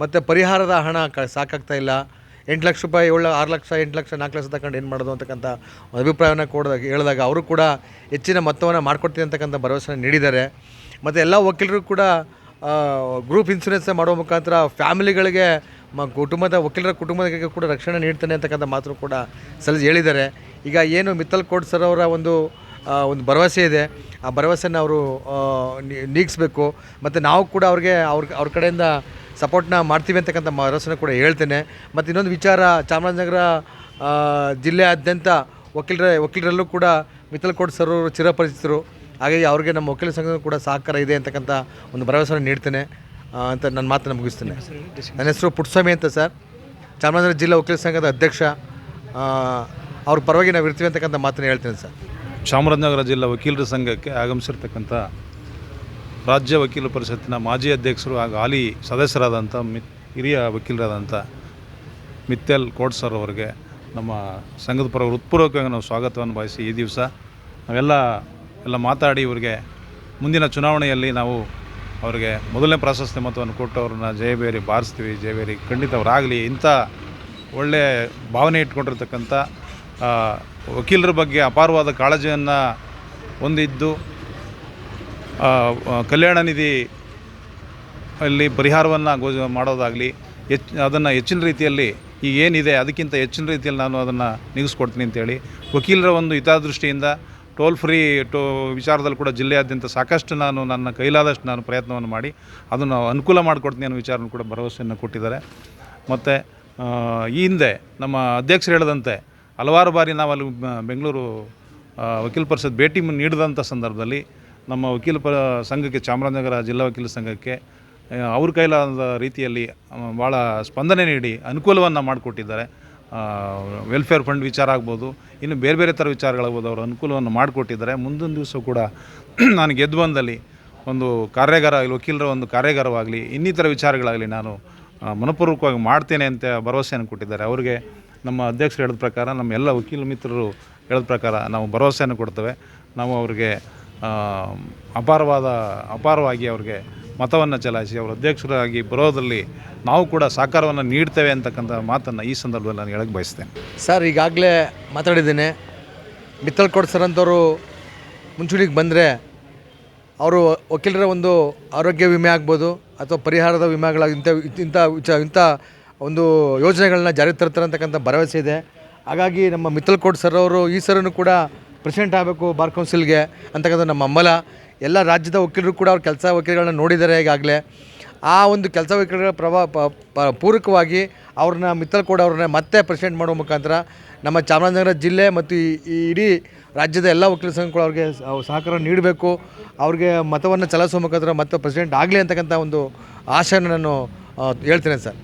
ಮತ್ತು ಪರಿಹಾರದ ಹಣ ಕ, ಸಾಕಾಗ್ತಾ ಇಲ್ಲ. ಎಂಟು ಲಕ್ಷ ರೂಪಾಯಿ, ಏಳು, ಆರು ಲಕ್ಷ, ಎಂಟು ಲಕ್ಷ, ನಾಲ್ಕು ಲಕ್ಷ ತಗೊಂಡು ಏನು ಮಾಡೋದು ಅಂತಕ್ಕಂಥ ಅಭಿಪ್ರಾಯವನ್ನು ಕೊಡಿದಾಗ, ಹೇಳಿದಾಗ ಅವರು ಕೂಡ ಹೆಚ್ಚಿನ ಮೊತ್ತವನ್ನು ಮಾಡಿಕೊಡ್ತೀನಿ ಅಂತಕ್ಕಂಥ ಭರವಸೆ ನೀಡಿದ್ದಾರೆ. ಮತ್ತು ಎಲ್ಲ ವಕೀಲರು ಕೂಡ ಗ್ರೂಪ್ ಇನ್ಸೂರೆನ್ಸ್ ಮಾಡೋ ಮುಖಾಂತರ ಫ್ಯಾಮಿಲಿಗಳಿಗೆ, ಮ, ಕುಟುಂಬದ ವಕೀಲರ ಕುಟುಂಬಗಳಿಗೆ ಕೂಡ ರಕ್ಷಣೆ ನೀಡ್ತಾನೆ ಅಂತಕ್ಕಂಥ ಮಾತು ಕೂಡ ಸಲ ಹೇಳಿದ್ದಾರೆ. ಈಗ ಏನು ಮಿತ್ತಲ್ ಕೋಟ್ ಸರ್ ಅವರ ಒಂದು ಒಂದು ಭರವಸೆ ಇದೆ. ಆ ಭರವಸೆನ ಅವರು ನೀಗಿಸ್ಬೇಕು. ಮತ್ತು ನಾವು ಕೂಡ ಅವ್ರಿಗೆ, ಅವ್ರ ಅವ್ರ ಕಡೆಯಿಂದ ಸಪೋರ್ಟ್ನ ಮಾಡ್ತೀವಿ ಅಂತಕ್ಕಂಥ ಭರವಸೆನ ಕೂಡ ಹೇಳ್ತೇನೆ. ಮತ್ತು ಇನ್ನೊಂದು ವಿಚಾರ, ಚಾಮರಾಜನಗರ ಜಿಲ್ಲೆಯಾದ್ಯಂತ ವಕೀಲರ, ವಕೀಲರಲ್ಲೂ ಕೂಡ ಮಿತ್ತಲ್ ಕೋಟ್ ಸರ್ ಅವರು ಚಿರಪರಿಚಿತರು. ಹಾಗಾಗಿ ಅವ್ರಿಗೆ ನಮ್ಮ ವಕೀಲ ಸಂಘದ ಕೂಡ ಸಹಕಾರ ಇದೆ ಅಂತಕ್ಕಂಥ ಒಂದು ಭರವಸೆಯನ್ನು ನೀಡ್ತೇನೆ ಅಂತ ನನ್ನ ಮಾತನ್ನು ಮುಗಿಸ್ತೇನೆ. ನನ್ನ ಹೆಸರು ಪುಟ್ಸ್ವಾಮಿ ಅಂತ ಸರ್. ಚಾಮರಾಜನಗರ ಜಿಲ್ಲಾ ವಕೀಲ ಸಂಘದ ಅಧ್ಯಕ್ಷ ಅವ್ರ ಪರವಾಗಿ ನಾವು ಇರ್ತೀವಿ ಅಂತಕ್ಕಂಥ ಮಾತನ್ನು ಹೇಳ್ತೇನೆ ಸರ್.
ಚಾಮರಾಜನಗರ ಜಿಲ್ಲಾ ವಕೀಲರ ಸಂಘಕ್ಕೆ ಆಗಮಿಸಿರ್ತಕ್ಕಂಥ ರಾಜ್ಯ ವಕೀಲ ಪರಿಷತ್ತಿನ ಮಾಜಿ ಅಧ್ಯಕ್ಷರು ಹಾಗೂ ಹಾಲಿ ಸದಸ್ಯರಾದಂಥ ಮಿತ್ ಹಿರಿಯ ವಕೀಲರಾದಂಥ ಮಿತ್ತೆಲ್ ಕೋಟ್ ಸರ್ ಅವರಿಗೆ ನಮ್ಮ ಸಂಘದ ಪರ ಹೃತ್ಪೂರ್ವಕವಾಗಿ ನಾವು ಸ್ವಾಗತವನ್ನು ಬಯಸಿ ಈ ದಿವಸ ನಾವೆಲ್ಲ ಎಲ್ಲ ಮಾತಾಡಿ ಇವರಿಗೆ ಮುಂದಿನ ಚುನಾವಣೆಯಲ್ಲಿ ನಾವು ಅವರಿಗೆ ಮೊದಲನೇ ಪ್ರಾಶಸ್ತ್ಯ ಮತವನ್ನು ಕೊಟ್ಟು ಅವ್ರನ್ನ ಜಯಬೇರಿ ಬಾರಿಸ್ತೀವಿ ಜಯಬೇರಿ ಖಂಡಿತ ಅವರಾಗಲಿ ಇಂಥ ಒಳ್ಳೆಯ ಭಾವನೆ ಇಟ್ಕೊಂಡಿರ್ತಕ್ಕಂಥ ವಕೀಲರ ಬಗ್ಗೆ ಅಪಾರವಾದ ಕಾಳಜಿಯನ್ನು ಹೊಂದಿದ್ದು ಕಲ್ಯಾಣ ನಿಧಿ ಅಲ್ಲಿ ಪರಿಹಾರವನ್ನು ಘೋಷ ಮಾಡೋದಾಗಲಿ, ಹೆಚ್ಚು, ಅದನ್ನು ಹೆಚ್ಚಿನ ರೀತಿಯಲ್ಲಿ ಈಗ ಏನಿದೆ ಅದಕ್ಕಿಂತ ಹೆಚ್ಚಿನ ರೀತಿಯಲ್ಲಿ ನಾನು ಅದನ್ನು ನಿಗಿಸ್ಕೊಡ್ತೀನಿ ಅಂತೇಳಿ ವಕೀಲರ ಒಂದು ಹಿತದೃಷ್ಟಿಯಿಂದ ಟೋಲ್ ಫ್ರೀ ಟೋ ವಿಚಾರದಲ್ಲಿ ಕೂಡ ಜಿಲ್ಲೆಯಾದ್ಯಂತ ಸಾಕಷ್ಟು ನಾನು ನನ್ನ ಕೈಲಾದಷ್ಟು ನಾನು ಪ್ರಯತ್ನವನ್ನು ಮಾಡಿ ಅದನ್ನು ಅನುಕೂಲ ಮಾಡಿಕೊಡ್ತೀನಿ ಅನ್ನೋ ವಿಚಾರನೂ ಕೂಡ ಭರವಸೆಯನ್ನು ಕೊಟ್ಟಿದ್ದಾರೆ. ಮತ್ತು ಈ ಹಿಂದೆ ನಮ್ಮ ಅಧ್ಯಕ್ಷರು ಹೇಳಿದಂತೆ ಹಲವಾರು ಬಾರಿ ನಾವು ಅಲ್ಲಿ ಬೆಂಗಳೂರು ವಕೀಲ ಪರಿಷತ್ ಭೇಟಿ ನೀಡಿದಂಥ ಸಂದರ್ಭದಲ್ಲಿ ನಮ್ಮ ವಕೀಲ ಪ, ಸಂಘಕ್ಕೆ, ಚಾಮರಾಜನಗರ ಜಿಲ್ಲಾ ವಕೀಲ ಸಂಘಕ್ಕೆ ಅವ್ರ ಕೈಲಾದ ರೀತಿಯಲ್ಲಿ ಭಾಳ ಸ್ಪಂದನೆ ನೀಡಿ ಅನುಕೂಲವನ್ನು ಮಾಡಿಕೊಟ್ಟಿದ್ದಾರೆ. ವೆಲ್ಫೇರ್ ಫಂಡ್ ವಿಚಾರ ಆಗ್ಬೋದು, ಇನ್ನು ಬೇರೆ ಬೇರೆ ಥರ ವಿಚಾರಗಳಾಗ್ಬೋದು ಅವರು ಅನುಕೂಲವನ್ನು ಮಾಡಿಕೊಟ್ಟಿದ್ದಾರೆ. ಮುಂದಿನ ದಿವಸ ಕೂಡ ನಾನು ಗೆದ್ದು ಬಂದಲ್ಲಿ ಒಂದು ಕಾರ್ಯಾಗಾರ ಆಗಲಿ ವಕೀಲರ ಒಂದು ಕಾರ್ಯಾಗಾರವಾಗಲಿ, ಇನ್ನಿತರ ವಿಚಾರಗಳಾಗಲಿ ನಾನು ಮನಪೂರ್ವಕವಾಗಿ ಮಾಡ್ತೇನೆ ಅಂತ ಭರವಸೆಯನ್ನು ಕೊಟ್ಟಿದ್ದಾರೆ. ಅವರಿಗೆ ನಮ್ಮ ಅಧ್ಯಕ್ಷರು ಹೇಳಿದ ಪ್ರಕಾರ, ನಮ್ಮ ಎಲ್ಲ ವಕೀಲ ಮಿತ್ರರು ಹೇಳಿದ ಪ್ರಕಾರ ನಾವು ಭರವಸೆಯನ್ನು ಕೊಡ್ತೇವೆ. ನಾವು ಅವ್ರಿಗೆ ಅಪಾರವಾದ, ಅಪಾರವಾಗಿ ಅವ್ರಿಗೆ ಮತವನ್ನು ಚಲಾಯಿಸಿ ಅವರು ಅಧ್ಯಕ್ಷರಾಗಿ ಬರೋದರಲ್ಲಿ ನಾವು ಕೂಡ ಸಹಕಾರವನ್ನು ನೀಡ್ತೇವೆ ಅಂತಕ್ಕಂಥ ಮಾತನ್ನು ಈ ಸಂದರ್ಭದಲ್ಲಿ ನಾನು ಹೇಳಕ್ಕೆ ಬಯಸ್ತೇನೆ.
ಸರ್, ಈಗಾಗಲೇ ಮಾತಾಡಿದ್ದೀನಿ. ಮಿತ್ತಲ್ ಸರ್ ಅಂತವರು ಮುಂಚೂಣಿಗೆ ಬಂದರೆ ಅವರು ವಕೀಲರ ಒಂದು ಆರೋಗ್ಯ ವಿಮೆ ಆಗ್ಬೋದು ಅಥವಾ ಪರಿಹಾರದ ವಿಮೆಗಳ ಇಂಥ ಇಂಥ ವಿಚ- ಇಂಥ ಒಂದು ಯೋಜನೆಗಳನ್ನ ಜಾರಿಗೆ ತರ್ತಾರೆ ಅಂತಕ್ಕಂಥ ಭರವಸೆ ಇದೆ. ಹಾಗಾಗಿ ನಮ್ಮ ಮಿತ್ತಲ್ ಕೋಟ್ ಸರ್ ಅವರು ಈ ಸರನ್ನು ಕೂಡ ಪ್ರೆಸಿಡೆಂಟ್ ಆಗಬೇಕು, ಬಾರ್ ಕೌನ್ಸಿಲ್ಗೆ ಅಂತಕ್ಕಂಥ ನಮ್ಮ ಹಂಬಲ ಎಲ್ಲ ರಾಜ್ಯದ ವಕೀಲರು ಕೂಡ ಅವ್ರ ಕೆಲಸ ವಕೀಲಗಳನ್ನ ನೋಡಿದ್ದಾರೆ ಈಗಾಗಲೇ. ಆ ಒಂದು ಕೆಲಸ ವಕೀಲರ ಪ್ರಭಾವ ಪೂರಕವಾಗಿ ಅವ್ರನ್ನ ಮಿತ್ತಲ್ ಕೂಡ ಅವ್ರನ್ನ ಮತ್ತೆ ಪ್ರೆಸಿಡೆಂಟ್ ಮಾಡೋ ಮುಖಾಂತರ ನಮ್ಮ ಚಾಮರಾಜನಗರ ಜಿಲ್ಲೆ ಮತ್ತು ಈ ಈ ಇಡೀ ರಾಜ್ಯದ ಎಲ್ಲ ವಕೀಲ ಸಂಘಗಳು ಅವ್ರಿಗೆ ಸಹಕಾರ ನೀಡಬೇಕು. ಅವ್ರಿಗೆ ಮತವನ್ನು ಚಲಾಯಿಸುವ ಮುಖಾಂತರ ಮತ್ತೆ ಪ್ರೆಸಿಡೆಂಟ್ ಆಗಲಿ ಅಂತಕ್ಕಂಥ ಒಂದು ಆಶಯನ ನಾನು ಹೇಳ್ತೇನೆ ಸರ್.